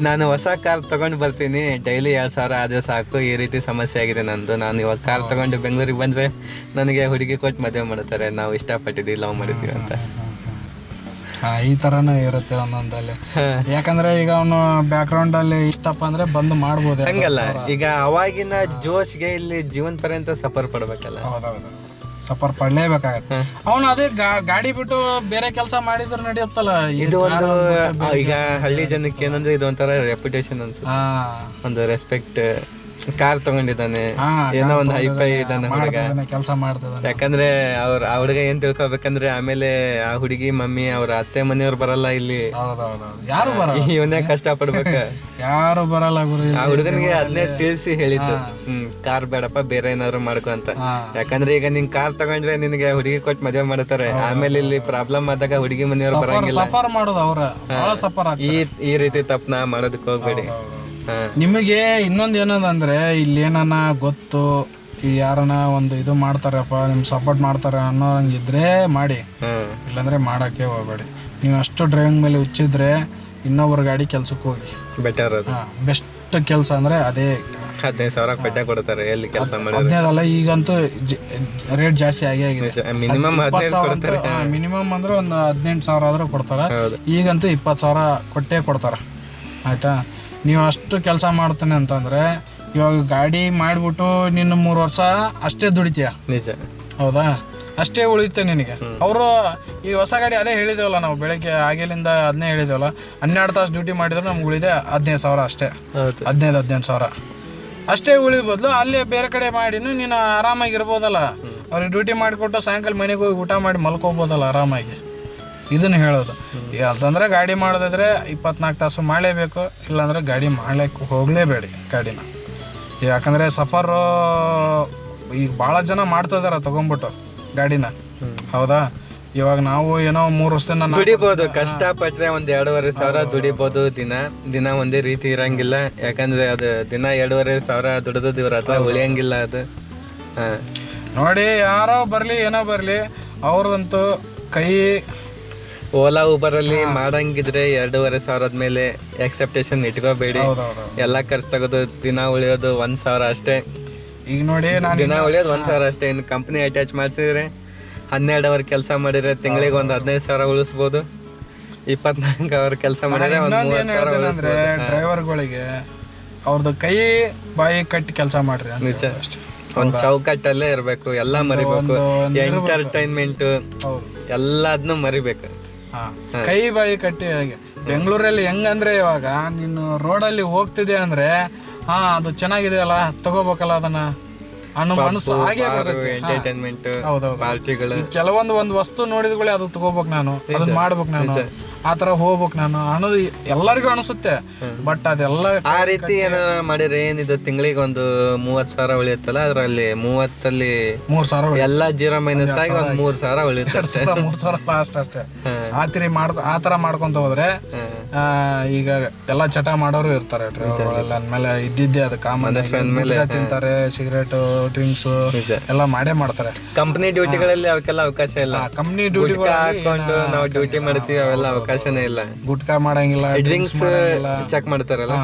Speaker 2: ನಾನು ಹೊಸ ಕಾರ್ ತಗೊಂಡು ಬರ್ತೀನಿ. ಡೈಲಿ ಎರಡು ಸಾವಿರ ಆದ್ರೆ ಸಾಕು. ಈ ರೀತಿ ಸಮಸ್ಯೆ ಆಗಿದೆ ನಂದು. ನಾನು ಇವಾಗ ಕಾರ್ ತಗೊಂಡು ಬೆಂಗಳೂರಿಗೆ ಬಂದ್ರೆ ನನಗೆ ಹುಡುಗಿ ಕೊಟ್ಟು ಮದುವೆ ಮಾಡ್ತಾರೆ. ನಾವು ಇಷ್ಟಪಟ್ಟಿದ್ದೀವಿ ಲವ್ ಮಾಡಿದ್ದೀವಿ ಅಂತ.
Speaker 1: ಈ ತರನೂ ಇರುತ್ತೆ ಒಂದೊಂದಲ್ಲಿ ಯಾಕಂದ್ರೆ ಈಗ ಅವನು ಬ್ಯಾಕ್ಗ್ರೌಂಡ್ ಅಲ್ಲಿ ಇಷ್ಟಪ್ಪ ಅಂದ್ರೆ ಬಂದು ಮಾಡ್ಬೋದು
Speaker 2: ಹಂಗಲ್ಲ. ಈಗ ಅವಾಗಿನ ಜೋಶ್ಗೆ ಇಲ್ಲಿ ಜೀವನ ಪರ್ಯಂತ ಸಫರ್ ಪಡ್ಬೇಕಲ್ಲ.
Speaker 1: ಹೌದೌದು. ಸಫರ್ ಪಡ್ಲೇಬೇಕಾಗತ್ತೆ. ಅವನು ಅದೇ ಗಾಡಿ ಬಿಟ್ಟು ಬೇರೆ ಕೆಲಸ ಮಾಡಿದ್ರು ನಡೆಯುತ್ತಲ್ಲ
Speaker 2: ಇದು ಒಂದು ಈಗ ಹಳ್ಳಿ ಜನಕ್ಕೆ ಏನಂದ್ರೆ ಇದು ಒಂಥರ ರೆಪ್ಯುಟೇಷನ್ ಅನ್ಸುತ್ತೆ. ಒಂದು ರೆಸ್ಪೆಕ್ಟ್ ಕಾರ್ ತಗೊಂಡಿದ್ದಾನೆ. ಏನೋ ಒಂದು ಹೈಫೈ ಇದ್ದಾನೆ ಹುಡುಗ.
Speaker 1: ಕೆಲಸ ಮಾಡ್ತದ
Speaker 2: ಯಾಕಂದ್ರೆ ಅವ್ರ ಆ ಹುಡುಗ ಏನ್ ತಿಳ್ಕೊಬೇಕಂದ್ರೆ ಆಮೇಲೆ ಆ ಹುಡುಗಿ ಮಮ್ಮಿ ಅವ್ರ ಅತ್ತೆ ಮನೆಯವ್ರು ಬರಲ್ಲ ಇಲ್ಲಿ.
Speaker 1: ಯಾರು ಬರ
Speaker 2: ಇವನೇ ಕಷ್ಟ ಪಡ್ಬೇಕ
Speaker 1: ಯಾರು ಬರಲ್ಲ ಗುರು
Speaker 2: ಆ ಹುಡುಗನಿಗೆ ಅದನ್ನೇ ತಿಳಿಸಿ ಹೇಳಿದ್ದು. ಹ್ಮ್ ಕಾರ್ ಬೇಡಪ್ಪ ಬೇರೆ ಏನಾದ್ರು ಮಾಡ್ಕೊ ಅಂತ. ಯಾಕಂದ್ರೆ ಈಗ ನಿನ್ ಕಾರ್ ತಗೊಂಡ್ರೆ ನಿನಗೆ ಹುಡುಗಿ ಕೊಟ್ಟು ಮದುವೆ ಮಾಡ್ತಾರೆ. ಆಮೇಲೆ ಇಲ್ಲಿ ಪ್ರಾಬ್ಲಮ್ ಆದಾಗ ಹುಡುಗಿ ಮನೆಯವ್ರು ಬರಂಗಿಲ್ಲ.
Speaker 1: ಸಫರ್ ಮಾಡೋದು ಅವ್ರ.
Speaker 2: ಈ ಈ ರೀತಿ ತಪ್ಪನ ಮಾಡೋದಕ್ಕೆ ಹೋಗ್ಬೇಡಿ.
Speaker 1: ನಿಮಗೆ ಇನ್ನೊಂದು ಏನದಂದ್ರೆ ಇಲ್ಲಿ ಏನನ ಗೊತ್ತು ಯಾರನ ಒಂದು ಇದು ಮಾಡ್ತಾರಪ್ಪ ನಿಮ್ ಸಪೋರ್ಟ್ ಮಾಡ್ತಾರೆ ಅನ್ನೋಂಗಿದ್ರೆ ಮಾಡಿ. ಇಲ್ಲಾಂದ್ರೆ ಮಾಡಕ್ಕೆ ಹೋಗ್ಬೇಡಿ. ನೀವು ಅಷ್ಟು ಡ್ರೈವಿಂಗ್ ಮೇಲೆ ಹುಚ್ಚಿದ್ರೆ ಇನ್ನೊಬ್ಬರ ಗಾಡಿ ಕೆಲ್ಸಕ್ಕೆ ಹೋಗಿ.
Speaker 2: ಬೆಟರ್
Speaker 1: ಬೆಸ್ಟ್ ಕೆಲಸ ಅಂದ್ರೆ ಅದೇ.
Speaker 2: ಹದಿನೈದು ಸಾವಿರ ಕೊಟ್ಟೆ ಕೊಡ್ತಾರೆ ಎಲ್ಲಿ ಕೆಲಸ ಮಾಡಿದ್ರೆ.
Speaker 1: ಹದಿನೈದಲ್ಲ ಈಗಂತೂ ರೇಟ್ ಜಾಸ್ತಿ ಆಗಿ ಆಗಿದೆ.
Speaker 2: ಮಿನಿಮಮ್
Speaker 1: ಮಿನಿಮಮ್ ಅಂದ್ರೆ ಒಂದು ಹದಿನೆಂಟು ಸಾವಿರ ಆದ್ರೂ ಕೊಡ್ತಾರೆ. ಈಗಂತೂ ಇಪ್ಪತ್ತು ಸಾವಿರ ಕೊಟ್ಟೇ ಕೊಡ್ತಾರೆ. ಆಯಿತಾ? ನೀವು ಅಷ್ಟು ಕೆಲಸ ಮಾಡ್ತಾನೆ ಅಂತಂದರೆ ಇವಾಗ ಗಾಡಿ ಮಾಡಿಬಿಟ್ಟು ನಿನ್ನ ಮೂರು ವರ್ಷ ಅಷ್ಟೇ ದುಡಿತೀಯ?
Speaker 2: ನಿಜ.
Speaker 1: ಹೌದಾ? ಅಷ್ಟೇ ಉಳಿಯುತ್ತೆ ನಿನಗೆ. ಅವರು ಈ ಹೊಸ ಗಾಡಿ ಅದೇ ಹೇಳಿದೇವಲ್ಲ ನಾವು ಬೆಳಗ್ಗೆ ಆಗಿಲಿಂದ ಅದನ್ನೇ ಹೇಳಿದೇವಲ್ಲ ಹನ್ನೆರಡು ತಾಸು ಡ್ಯೂಟಿ ಮಾಡಿದ್ರೆ ನಮ್ಗೆ ಉಳಿದೆ ಹದಿನೈದು ಸಾವಿರ ಅಷ್ಟೇ.
Speaker 2: ಹೌದು.
Speaker 1: ಹದಿನೈದು ಹದಿನೆಂಟು ಸಾವಿರ. ಅಷ್ಟೇ ಉಳಿಬೋದು ಬದಲು ಅಲ್ಲೇ ಬೇರೆ ಕಡೆ ಮಾಡಿನೂ ನೀನು ಆರಾಮಾಗಿ ಇರ್ಬೋದಲ್ಲ ಅವ್ರಿಗೆ ಡ್ಯೂಟಿ ಮಾಡಿಕೊಟ್ಟು ಸಾಯಂಕಾಲ ಮನೆಗೆ ಹೋಗಿ ಊಟ ಮಾಡಿ ಮಲ್ಕೋಬೋದಲ್ಲ ಆರಾಮಾಗಿ. ಇದನ್ನು ಹೇಳೋದು. ಈಗ ಅಂತಂದ್ರೆ ಗಾಡಿ ಮಾಡೋದಾದ್ರೆ ಇಪ್ಪತ್ನಾಲ್ಕು ತಾಸು ಮಾಡಲೇಬೇಕು ಇಲ್ಲಾಂದ್ರೆ ಗಾಡಿ ಮಾಡ್ಲಿಕ್ಕೆ ಹೋಗಲೇಬೇಡಿ ಗಾಡಿನ. ಯಾಕಂದರೆ ಸಫರು ಈಗ ಭಾಳ ಜನ ಮಾಡ್ತಾ ಇದಾರೆ ತೊಗೊಂಬಿಟ್ಟು ಗಾಡಿನ. ಹೌದಾ? ಇವಾಗ ನಾವು ಏನೋ ಮೂರು ವರ್ಷದಿಂದ
Speaker 2: ದುಡಿಬಹುದು ಕಷ್ಟ ಪಟ್ಟರೆ ಒಂದ್ ಎರಡೂವರೆ ಸಾವಿರ ದುಡಿಬಹುದು ದಿನ ದಿನ ಒಂದೇ ರೀತಿ ಇರಂಗಿಲ್ಲ. ಯಾಕಂದ್ರೆ ಅದು ದಿನ ಎರಡೂವರೆ ಸಾವಿರ ದುಡಿದು ಇವ್ರ ಹತ್ರ ಉಳಿಯಂಗಿಲ್ಲ ಅದು. ಹಾ.
Speaker 1: ನೋಡಿ ಯಾರೋ ಬರಲಿ ಏನೋ ಬರಲಿ ಅವ್ರದಂತೂ ಕೈ
Speaker 2: ಓಲಾ ಊಬರ್ ಅಲ್ಲಿ ಮಾಡಂಗಿದ್ರೆ ಎರಡೂವರೆ ಸಾವಿರದ ಮೇಲೆ ಎಕ್ಸೆಪ್ಟೇಷನ್ ಇಟ್ಕೋಬೇಡಿ.
Speaker 1: ಹೌದೌದು
Speaker 2: ಎಲ್ಲಾ ಖರ್ಚು ತೆಗೆದು ದಿನ ಉಳಿಯೋದು ಒಂದ್ ಸಾವಿರ ಅಷ್ಟೇ.
Speaker 1: ಈಗ ನೋಡಿ ನಾನು
Speaker 2: ದಿನ ಉಳಿಯೋದು ಒಂದ್ ಸಾವಿರ ಅಷ್ಟೇ. ಇನ್ನು ಕಂಪ್ನಿ ಅಟ್ಯಾಚ್ ಮಾಡಿಸಿದ್ರೆ ಹನ್ನೆರಡು ಅವರ್ ಕೆಲಸ ಮಾಡಿದ್ರೆ ತಿಂಗಳಿಗೆ ಒಂದ್ ಹದಿನೈದು ಸಾವಿರ ಉಳಿಸ್ಬೋದು. ಇಪ್ಪತ್ನಾಲ್ಕು ಅವರ್ ಕೆಲಸ ಮಾಡಿದ್ರೆ ಒಂದು
Speaker 1: ಇನ್ನೊಂದು
Speaker 2: ಮೂವತ್ತು
Speaker 1: ಏನು
Speaker 2: ಸಾವಿರ
Speaker 1: ಹೇಳ್ತೇನೆ ಅಂದ್ರೆ
Speaker 2: ಉಳಿಸ್ಬೋದು
Speaker 1: ಡ್ರೈವರ್ಗಳಿಗೆ ಅವ್ರದ್ದು ಕೈ ಬಾಯಿ ಕಟ್ಟಿ ಕೆಲಸ ಮಾಡ್ರಿ ಅಂತ
Speaker 2: ನಿಜ.
Speaker 1: ಅಷ್ಟೇ.
Speaker 2: ಒಂದ್ ಚೌಕಟ್ಟಲ್ಲೇ ಇರ್ಬೇಕು. ಎಲ್ಲಾ ಮರಿಬೇಕು.
Speaker 1: ಒಂದು
Speaker 2: ಎಂಟರ್ಟೈನ್ಮೆಂಟ್
Speaker 1: ಹೌದು.
Speaker 2: ಎಲ್ಲದನ್ನು ಮರಿಬೇಕು.
Speaker 1: ಕೈ ಬಾಯಿ ಕಟ್ಟಿ ಹಾಗೆ. ಬೆಂಗಳೂರಲ್ಲಿ ಹೆಂಗಂದ್ರೆ ಇವಾಗ ನೀನು ರೋಡಲ್ಲಿ ಹೋಗ್ತಿದೆ ಅಂದ್ರೆ ಹಾ ಅದು ಚೆನ್ನಾಗಿದೆ ಅಲ್ಲ ತಗೋಬೇಕಲ್ಲ ಅದನ್ನ. ಅನ್ನೋ ಮನಸ್ಸು ಹಾಗೆ ಬರ್ತೈತಿ.
Speaker 2: ಎಂಟರ್ಟೈನ್ಮೆಂಟ್
Speaker 1: ಹೌದೌದು.
Speaker 2: ಪಾರ್ಟಿಗಳು
Speaker 1: ಕೆಲವೊಂದು ಒಂದು ವಸ್ತು ನೋಡಿದ್ಗಳೇ ಅದು ತಗೋಬೇಕು ನಾನು. ಅದನ್ನ ಮಾಡ್ಬೇಕು ನಾನು. ಆ ತರ ಹೋಗ್ಬೇಕು ನಾನು ಅನ್ನೋದು ಎಲ್ಲರಿಗೂ ಅನಿಸುತ್ತೆ. ಬಟ್ ಅದೆಲ್ಲ
Speaker 2: ಆ ರೀತಿ ಏನಾರ ಮಾಡಿದ್ರೆ ಏನಿದು? ತಿಂಗಳಿಗೆ ಒಂದು ಮೂವತ್ ಸಾವಿರ ಉಳಿಯುತ್ತಲ್ಲ? ಅದ್ರಲ್ಲಿ ಮೂವತ್ತಲ್ಲಿ
Speaker 1: ಮೂರ್ ಸಾವಿರ
Speaker 2: ಎಲ್ಲಾ ಜೀರೋ ಮೈನಸ್ ಆಗಿ ಒಂದ್ ಮೂರ್ ಸಾವಿರ ಉಳಿಯುತ್ತೆ.
Speaker 1: ಮೂರ್ ಸಾವಿರ ಮೂರು ಸಾವಿರ ಲಾಸ್ಟ್ ಅಷ್ಟೇ. ಆ ತರ ಮಾಡ್ಕೊ ಆ ತರ ಮಾಡ್ಕೊಂತ ಹೋದ್ರೆ ಈಗ ಎಲ್ಲಾ ಚಟ ಮಾಡೋರು ಇರ್ತಾರೆ. ಅಂದ್ಮೇಲೆ ಇದ್ದಿದ್ದೆ ಅದು ಕಾಮನ್ ತಿಂತಾರೆ ಸಿಗರೇಟ್ ಡ್ರಿಂಕ್ಸ್ ಎಲ್ಲಾ ಮಾಡೇ ಮಾಡ್ತಾರೆ.
Speaker 2: ಕಂಪನಿ ಡ್ಯೂಟಿಗಳಲ್ಲಿ ಅವಕ್ಕೆಲ್ಲ ಅವಕಾಶ ಇಲ್ಲ.
Speaker 1: ಕಂಪ್ನಿ ಡ್ಯೂಟಿ
Speaker 2: ಹಾಕೊಂಡು ನಾವು ಡ್ಯೂಟಿ ಮಾಡ್ತೀವಿ ಅವೆಲ್ಲ ಅವಕಾಶನೇ ಇಲ್ಲ.
Speaker 1: ಗುಟ್ಕಾ ಮಾಡಂಗಿಲ್ಲ
Speaker 2: ಡ್ರಿಂಕ್ಸ್ ಚೆಕ್ ಮಾಡ್ತಾರಲ್ಲ?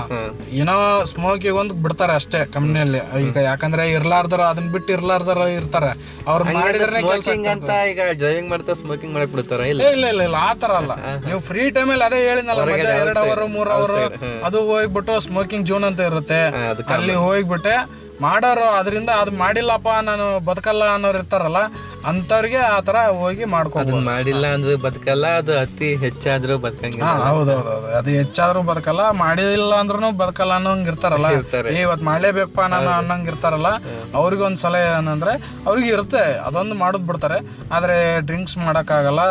Speaker 1: ಏನೋ ಸ್ಮೋಕಿಗೆ ಒಂದು ಬಿಡ್ತಾರೆ ಅಷ್ಟೇ ಕಂಪ್ನಿಯಲ್ಲಿ ಈಗ ಯಾಕಂದ್ರೆ ಇರ್ಲಾರ್ದಾರ ಅದನ್ನ ಬಿಟ್ಟು ಇರ್ಲಾರ್ದಾರ ಇರ್ತಾರೆ. ಅವ್ರು ಮಾಡಿದ್ರೆ
Speaker 2: ಸ್ಮೋಕಿಂಗ್ ಅಂತ ಈಗ ಡ್ರೈವಿಂಗ್ ಮಾಡ್ತಾ ಸ್ಮೋಕಿಂಗ್ ಮಾಡಕ್ ಬಿಡ್ತಾರ ಇಲ್ಲ?
Speaker 1: ಇಲ್ಲ ಇಲ್ಲ ಇಲ್ಲ ಆ ತರ ಅಲ್ಲ. ನೀವು ಫ್ರೀ ಟೈಮ್ ಅಲ್ಲಿ ಅದೇ ಹೇಳಿದ್ನಲ್ಲ ಎರಡು ಅವರ್ ಮೂರ್ ಅವರ್ ಅದು ಹೋಗ್ಬಿಟ್ಟು ಸ್ಮೋಕಿಂಗ್ ಜೋನ್ ಅಂತ ಇರುತ್ತೆ. ಅಲ್ಲಿ ಹೋಗ್ಬಿಟ್ಟೆ. ಮಾಡೋರು ಅದರಿಂದ ಅದು ಮಾಡಿಲ್ಲಪ್ಪ ನಾನು ಬದುಕಲ್ಲ ಅನ್ನೋರು ಇರ್ತಾರಲ್ಲ ಅಂಥವ್ರಿಗೆ ಆ ತರ ಹೋಗಿ ಮಾಡ್ಕೋಬಹುದು
Speaker 2: ಅದನ್ನ ಮಾಡಿಲ್ಲ ಅಂದ್ರೆ ಬದುಕಲ್ಲ ಅದು ಅತಿ ಹೆಚ್ಚಾದ್ರೂ ಬದುಕಂಗಿಲ್ಲ.
Speaker 1: ಹೌದು. ಅದು ಹೆಚ್ಚಾದ್ರೂ ಬದುಕಲ್ಲ ಮಾಡಿಲ್ಲ ಅಂದ್ರೂ ಬದುಕಲ್ಲ ಅನ್ನೋಂಗ್ ಇರ್ತಾರಲ್ಲ.
Speaker 2: ಇರ್ತಾರೆ.
Speaker 1: ಏ ಇವತ್ತು ಮಾಡ್ಲೇಬೇಕಪ್ಪ ನಾನು ಅನ್ನಂಗ್ ಇರ್ತಾರಲ್ಲ ಅವ್ರಿಗೆ ಒಂದ್ ಸಲಹೆ ಏನಂದ್ರೆ ಅವ್ರಿಗೆ ಇರುತ್ತೆ ಅದೊಂದು ಮಾಡೋದ್ ಬಿಡ್ತಾರೆ. ಆದ್ರೆ ಡ್ರಿಂಕ್ಸ್ ಮಾಡಕ್ಕಾಗಲ್ಲ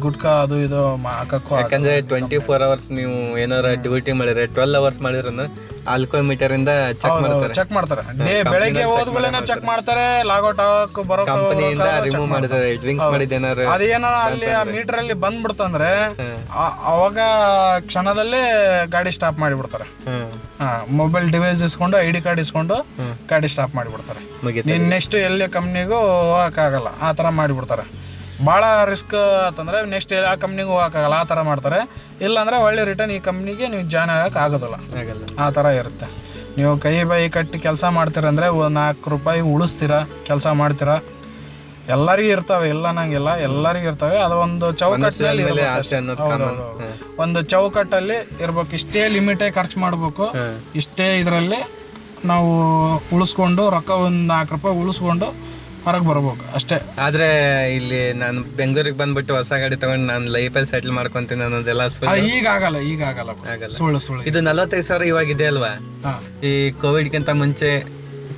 Speaker 1: ಗುಟ್ಕಾ ಅದು ಇದು ಮಾ- ಹಾಕಕ್ಕೂ ಆಗಲ್ಲ.
Speaker 2: ಯಾಕಂದ್ರೆ ಟ್ವೆಂಟಿ ಫೋರ್ ಅವರ್ಸ್ ನೀವು ಏನಾರ ಡ್ಯೂಟಿ ಮಾಡಿದ್ರೆ ಟ್ವೆಲ್ ಅವರ್ಸ್ ಮಾಡಿದ್ರು ಆಲ್ಕೋಮೀಟರ್ ಇಂದ ಚೆಕ್ ಮಾಡ್ತಾರೆ.
Speaker 1: ಚೆಕ್ ಮಾಡ್ತಾರೆ. ಡೇ ಬೆಳಗ್ಗೆ ಹೋದ್ಮೇಲೆ ಚೆಕ್ ಮಾಡ್ತಾರೆ. ಲಾಗೌಟ್ ಆಗಕ್ ಬರೋ
Speaker 2: ಕಂಪನಿಯಿಂದ ರಿಮೂವ್ ಮಾಡಿದ್ದಾರೆ ಡ್ರಿಂಕ್ಸ್
Speaker 1: ಅದೇನೋ ಅಲ್ಲಿ ಆ ಮೀಟರ್ ಅಲ್ಲಿ ಬಂದ್ಬಿಡ್ತಂದ್ರೆ ಆ- ಅವಾಗ ಕ್ಷಣದಲ್ಲೇ ಗಾಡಿ ಸ್ಟಾಪ್ ಮಾಡಿಬಿಡ್ತಾರೆ. ಮೊಬೈಲ್ ಡಿವೈಸ್ ಇಸ್ಕೊಂಡು ಐ ಡಿ ಕಾರ್ಡ್ ಇಸ್ಕೊಂಡು ಗಾಡಿ ಸ್ಟಾಪ್ ಮಾಡಿಬಿಡ್ತಾರೆ.
Speaker 2: ಮುಗೀತು
Speaker 1: ನೀನ್ ನೆಕ್ಸ್ಟ್ ಎಲ್ಲಿ ಕಂಪ್ನಿಗೂ ಹೋಗಕ್ಕಾಗಲ್ಲ ಆ ಥರ ಮಾಡಿಬಿಡ್ತಾರೆ. ಭಾಳ ರಿಸ್ಕ್ ಅಂತಂದ್ರೆ ನೆಕ್ಸ್ಟ್ ಆ ಕಂಪ್ನಿಗೂ ಹೋಗಕ್ಕಾಗಲ್ಲ ಆ ತರ ಮಾಡ್ತಾರೆ. ಇಲ್ಲಾಂದ್ರೆ ಒಳ್ಳೆ ರಿಟರ್ನ್ ಈ ಕಂಪ್ನಿಗೆ ನೀವು ಜಾಯ್ನ್ ಆಗಕ್ ಆಗೋದಿಲ್ಲ.
Speaker 2: ಆಗಲ್ಲ.
Speaker 1: ಆ ತರ ಇರುತ್ತೆ. ನೀವು ಕೈ ಬೈ ಕಟ್ಟಿ ಕೆಲಸ ಮಾಡ್ತೀರಂದ್ರೆ ಒಂದು ನಾಲ್ಕು ರೂಪಾಯಿ ಉಳಿಸ್ತೀರಾ ಕೆಲಸ ಮಾಡ್ತೀರಾ? ಎಲ್ಲರಿಗೂ ಇರ್ತವೆ ಇಲ್ಲ ನಂಗಿಲ್ಲ ಎಲ್ಲರಿಗೂ ಇರ್ತವೆ. ಅದು ಒಂದು ಚೌಕಟ್ಟಲ್ಲಿ. ಒಂದು ಚೌಕಟ್ಟಲ್ಲಿ ಇರ್ಬೇಕು. ಇಷ್ಟೇ ಲಿಮಿಟೇ ಖರ್ಚು ಮಾಡಬೇಕು. ಇಷ್ಟೇ ಇದರಲ್ಲಿ ನಾವು ಉಳಿಸ್ಕೊಂಡು ರೊಕ್ಕ ಒಂದು ನಾಲ್ಕು ರೂಪಾಯಿ ಉಳಿಸ್ಕೊಂಡು ಹೊರಗೆ ಬರ್ಬೇಕು. ಅಷ್ಟೇ.
Speaker 2: ಆದ್ರೆ ಇಲ್ಲಿ ನಾನು ಬೆಂಗಳೂರಿಗೆ ಬಂದ್ಬಿಟ್ಟು ಹೊಸ ಗಾಡಿ ತಗೊಂಡು ನಾನು ಲೈಫಲ್ಲಿ ಸೆಟಲ್ ಮಾಡ್ಕೊಂತೀನಿ ಅನ್ನೋದೆಲ್ಲ
Speaker 1: ಈಗ ಆಗಲ್ಲ ಈಗ ಆಗಲ್ಲ. ಸುಳ್ಳು ಸುಳ್ಳು.
Speaker 2: ಇದು ನಲವತ್ತೈದು ಸಾವಿರ ಇವಾಗ ಇದೆ ಅಲ್ವಾ? ಈ ಕೋವಿಡ್ಗಿಂತ ಮುಂಚೆ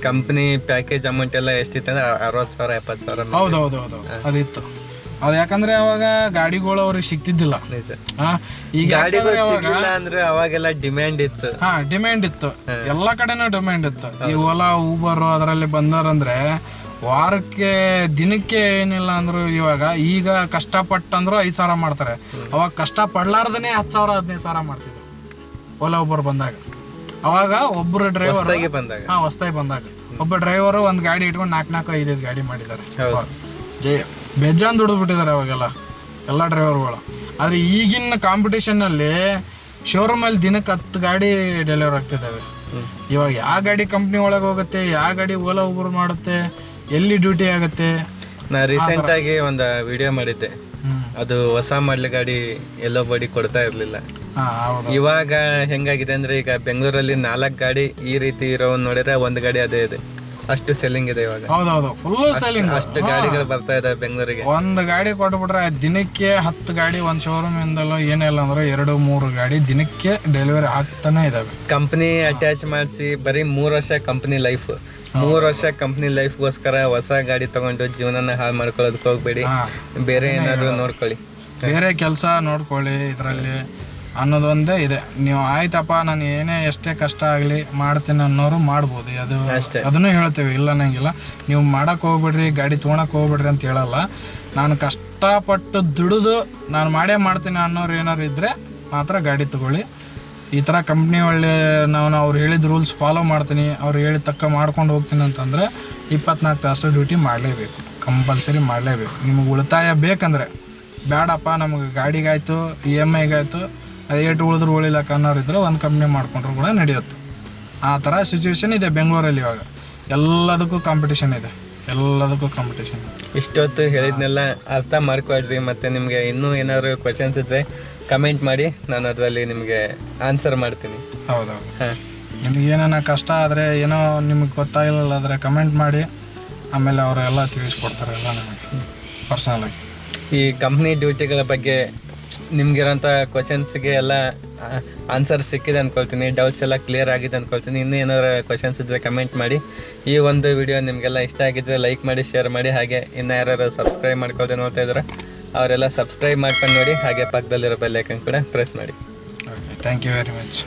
Speaker 2: ಕಂಪನಿ ಪ್ಯಾಕೇಜ್ ಅಮೌಂಟ್ ಎಲ್ಲ ಎಷ್ಟಿತ್ತು ಅಂದ್ರೆ ಅರವತ್ತು ಸಾವಿರ ಎಪ್ಪತ್ತು ಸಾವಿರ.
Speaker 1: ಹೌದು ಹೌದು ಹೌದು ಅದಿತ್ತು ಅದು ಯಾಕಂದ್ರೆ ಅವಾಗ ಗಾಡಿಗಳು ಅವ್ರಿಗೆ ಸಿಗ್ತಿದ್ದಿಲ್ಲ. ಈಗ
Speaker 2: ಗಾಡಿಗಳು ಸಿಗ್ಲಿಲ್ಲ ಅಂದ್ರೆ ಅವಾಗೆಲ್ಲ ಡಿಮ್ಯಾಂಡ್ ಇತ್ತು.
Speaker 1: ಹಾ ಡಿಮ್ಯಾಂಡ್ ಇತ್ತು. ಎಲ್ಲಾ ಕಡೆನೂ ಡಿಮ್ಯಾಂಡ್ ಇತ್ತು. ಈ ಓಲಾ ಊಬರ್ ಅದರಲ್ಲಿ ಬಂದಾರಂದ್ರೆ ವಾರಕ್ಕೆ ದಿನಕ್ಕೆ ಏನಿಲ್ಲ ಅಂದ್ರು ಇವಾಗ ಈಗ ಕಷ್ಟಪಟ್ಟಂದ್ರು ಐದು ಸಾವಿರ ಮಾಡ್ತಾರೆ. ಅವಾಗ ಕಷ್ಟ ಪಡ್ಲಾರ್ದನೆ ಹತ್ತು ಸಾವಿರ ಹದಿನೈದು ಸಾವಿರ ಮಾಡ್ತಿದ್ರು. ಓಲಾ ಊಬರ್ ಬಂದಾಗ. ಅವಾಗ ಒಬ್ಬರು ಡ್ರೈವರ್
Speaker 2: ಹೊಸದಾಗಿ ಬಂದಾಗ.
Speaker 1: ಹಾ ಹೊಸ್ದಾಗಿ ಬಂದಾಗ. ಒಬ್ಬ ಡ್ರೈವರು ಒಂದು ಗಾಡಿ ಇಟ್ಕೊಂಡು ನಾಲ್ಕು ನಾಲ್ಕು ಐದೈದು ಗಾಡಿ ಮಾಡಿದ್ದಾರೆ. ಜೈ ಬೇಜಾನ್ ದುಡ್ದು ಬಿಟ್ಟಿದ್ದಾರೆ ಅವಾಗೆಲ್ಲ. ಎಲ್ಲ ಡ್ರೈವರ್ಗಳು ಆದರೆ ಈಗಿನ ಕಾಂಪಿಟೇಷನ್ನಲ್ಲಿ ಶೋರೂಮಲ್ಲಿ ದಿನಕ್ಕೆ ಹತ್ತು ಗಾಡಿ ಡೆಲಿವರ್ ಆಗ್ತಿದ್ದಾವೆ. ಇವಾಗ ಯಾವ ಗಾಡಿ ಕಂಪ್ನಿ ಒಳಗೆ ಹೋಗುತ್ತೆ ಯಾವ ಗಾಡಿ ಓಲಾ ಉಬರ್ ಮಾಡುತ್ತೆ ಎಲ್ಲಿ ಡ್ಯೂಟಿ ಆಗುತ್ತೆ?
Speaker 2: ನಾ ರೀಸೆಂಟ್ ಆಗಿ ಒಂದು ವಿಡಿಯೋ ಮಾಡಿದ್ದೆ.
Speaker 1: ಹ್ಮ್.
Speaker 2: ಅದು ಹೊಸ ಮಾಡ್ಲಿ ಗಾಡಿ ಎಲ್ಲೋ ಬಡಿ ಕೊಡ್ತಾ ಇರ್ಲಿಲ್ಲ.
Speaker 1: ಹೌದು
Speaker 2: ಇವಾಗ ಹೆಂಗಾಗಿದೆ ಅಂದ್ರೆ ಈಗ ಬೆಂಗಳೂರಲ್ಲಿ ನಾಲ್ಕು ಗಾಡಿ ಈ ರೀತಿ ಇರೋವನ್ನ ನೋಡಿದ್ರೆ ಒಂದ್ ಗಾಡಿ ಅದೇ ಇದೆ. ಅಷ್ಟು ಸೆಲ್ಲಿಂಗ್ ಇದೆ ಇವಾಗ.
Speaker 1: ಹೌದೌದು ಫುಲ್ ಸೆಲ್ಲಿಂಗ್
Speaker 2: ಅಷ್ಟು ಗಾಡಿಗಳು ಬರ್ತಾ ಇದಾವೆ ಬೆಂಗಳೂರಿಗೆ.
Speaker 1: ಒಂದು ಗಾಡಿ ಕೊಟ್ಬಿಟ್ರೆ ದಿನಕ್ಕೆ ಹತ್ತು ಗಾಡಿ ಒಂದು ಶೋರೂಮ್ ಇಂದಲೋ ಏನಿಲ್ಲ ಅಂದ್ರೆ ಎರಡು ಮೂರು ಗಾಡಿ ದಿನಕ್ಕೆ ಡೆಲಿವರಿ ಆಗ್ತಾನೆ ಇದಾವೆ.
Speaker 2: ಕಂಪ್ನಿ ಅಟ್ಯಾಚ್ ಮಾಡಿಸಿ ಬರೀ ಮೂರು ವರ್ಷ ಕಂಪ್ನಿ ಲೈಫ್ ಮೂರು ವರ್ಷ ಕಂಪ್ನಿ ಲೈಫ್ಗೋಸ್ಕರ ಹೊಸ ಗಾಡಿ ತಗೊಂಡು ಜೀವನನ ಹಾಳು ಮಾಡ್ಕೊಳ್ಳೋದಕ್ಕೆ ಹೋಗ್ಬೇಡಿ. ಬೇರೆ ಏನಾದ್ರು ನೋಡ್ಕೊಳ್ಳಿ.
Speaker 1: ಬೇರೆ ಕೆಲಸ ನೋಡ್ಕೊಳ್ಳಿ ಇದರಲ್ಲಿ. ಅನ್ನೋದೊಂದೇ ಇದೆ. ನೀವು ಆಯ್ತಪ್ಪ ನಾನು ಏನೇ ಎಷ್ಟೇ ಕಷ್ಟ ಆಗಲಿ ಮಾಡ್ತೀನಿ ಅನ್ನೋರು ಮಾಡ್ಬೋದು. ಅದು
Speaker 2: ಅಷ್ಟೇ.
Speaker 1: ಅದನ್ನು ಹೇಳ್ತೇವೆ. ಇಲ್ಲ ಅನ್ನಂಗಿಲ್ಲ. ನೀವು ಮಾಡಕ್ಕೆ ಹೋಗ್ಬಿಡ್ರಿ ಗಾಡಿ ತೊಗೊಳಕ್ಕೆ ಹೋಗ್ಬಿಡ್ರಿ ಅಂತ ಹೇಳಲ್ಲ. ನಾನು ಕಷ್ಟಪಟ್ಟು ದುಡಿದು ನಾನು ಮಾಡೇ ಮಾಡ್ತೀನಿ ಅನ್ನೋರು ಏನಾರು ಇದ್ದರೆ ಮಾತ್ರ ಗಾಡಿ ತಗೊಳ್ಳಿ. ಈ ಥರ ಕಂಪ್ನಿ ಒಳ್ಳೆ ನಾನು ಅವ್ರು ಹೇಳಿದ ರೂಲ್ಸ್ ಫಾಲೋ ಮಾಡ್ತೀನಿ. ಅವ್ರು ಹೇಳಿದ ತಕ್ಕ ಮಾಡ್ಕೊಂಡು ಹೋಗ್ತೀನಿ ಅಂತಂದರೆ ಇಪ್ಪತ್ನಾಲ್ಕು ತಾಸು ಡ್ಯೂಟಿ ಮಾಡಲೇಬೇಕು. ಕಂಪಲ್ಸರಿ ಮಾಡಲೇಬೇಕು. ನಿಮಗೆ ಉಳಿತಾಯ ಬೇಕಂದರೆ ಬೇಡಪ್ಪ ನಮಗೆ ಗಾಡಿಗಾಯ್ತು ಇ ಎಂ ಐಗಾಯ್ತು ಏಟು ಉಳಿದ್ರು ಉಳಿಲಕ್ಕ ಅನ್ನೋರು ಇದ್ರೆ ಒಂದು ಕಂಪ್ನಿ ಮಾಡಿಕೊಂಡ್ರು ಕೂಡ ನಡೆಯುತ್ತೆ. ಆ ಥರ ಸಿಚುವೇಶನ್ ಇದೆ ಬೆಂಗಳೂರಲ್ಲಿ ಇವಾಗ. ಎಲ್ಲದಕ್ಕೂ ಕಾಂಪಿಟೇಷನ್ ಇದೆ. ಎಲ್ಲದಕ್ಕೂ ಕಾಂಪಿಟೇಷನ್
Speaker 2: ಇಷ್ಟೊತ್ತು ಹೇಳಿದ್ನೆಲ್ಲ ಅರ್ಥ ಮಾಡ್ಕೊಳ್ರಿ ಮತ್ತು ನಿಮಗೆ ಇನ್ನೂ ಏನಾದ್ರು ಕ್ವಶನ್ಸ್ ಇದ್ರೆ ಕಮೆಂಟ್ ಮಾಡಿ ನಾನು ಅದರಲ್ಲಿ ನಿಮಗೆ ಆನ್ಸರ್ ಮಾಡ್ತೀನಿ.
Speaker 1: ಹೌದೌದು.
Speaker 2: ಹಾಂ.
Speaker 1: ನಿಮಗೆ ಏನಾನ ಕಷ್ಟ ಆದರೆ ಏನೋ ನಿಮಗೆ ಗೊತ್ತಾಗಿಲ್ಲ ಆದರೆ ಕಮೆಂಟ್ ಮಾಡಿ ಆಮೇಲೆ ಅವರೆಲ್ಲ ತಿಳಿಸ್ಕೊಡ್ತಾರೆ ಎಲ್ಲ ನಮಗೆ ಪರ್ಸನಲಾಗಿ
Speaker 2: ಈ ಕಂಪ್ನಿ ಡ್ಯೂಟಿಗಳ ಬಗ್ಗೆ ನಿಮ್ಗಿರೋಂಥ ಕ್ವಶನ್ಸ್ಗೆ ಎಲ್ಲ ಆನ್ಸರ್ ಸಿಕ್ಕಿದೆ ಅಂದ್ಕೊಳ್ತೀನಿ ಡೌಟ್ಸ್ ಎಲ್ಲ ಕ್ಲಿಯರ್ ಆಗಿದೆ ಅಂದ್ಕೊಳ್ತೀನಿ ಇನ್ನೂ ಏನಾದ್ರು ಕ್ವಶನ್ಸ್ ಇದ್ದರೆ ಕಮೆಂಟ್ ಮಾಡಿ. ಈ ಒಂದು ವಿಡಿಯೋ ನಿಮಗೆಲ್ಲ ಇಷ್ಟ ಆಗಿದ್ರೆ ಲೈಕ್ ಮಾಡಿ ಶೇರ್ ಮಾಡಿ, ಹಾಗೆ ಇನ್ನು ಯಾರು ಸಬ್ಸ್ಕ್ರೈಬ್ ಮಾಡ್ಕೊಳ್ದೆ ನೋಡ್ತಾ ಇದ್ರೆ ಅವರೆಲ್ಲ ಸಬ್ಸ್ಕ್ರೈಬ್ ಮಾಡ್ಕೊಂಡು ನೋಡಿ, ಹಾಗೆ ಪಕ್ಕದಲ್ಲಿರೋ ಬೆಲ್ ಐಕನ್ ಕೂಡ ಪ್ರೆಸ್ ಮಾಡಿ.
Speaker 1: Thank you very much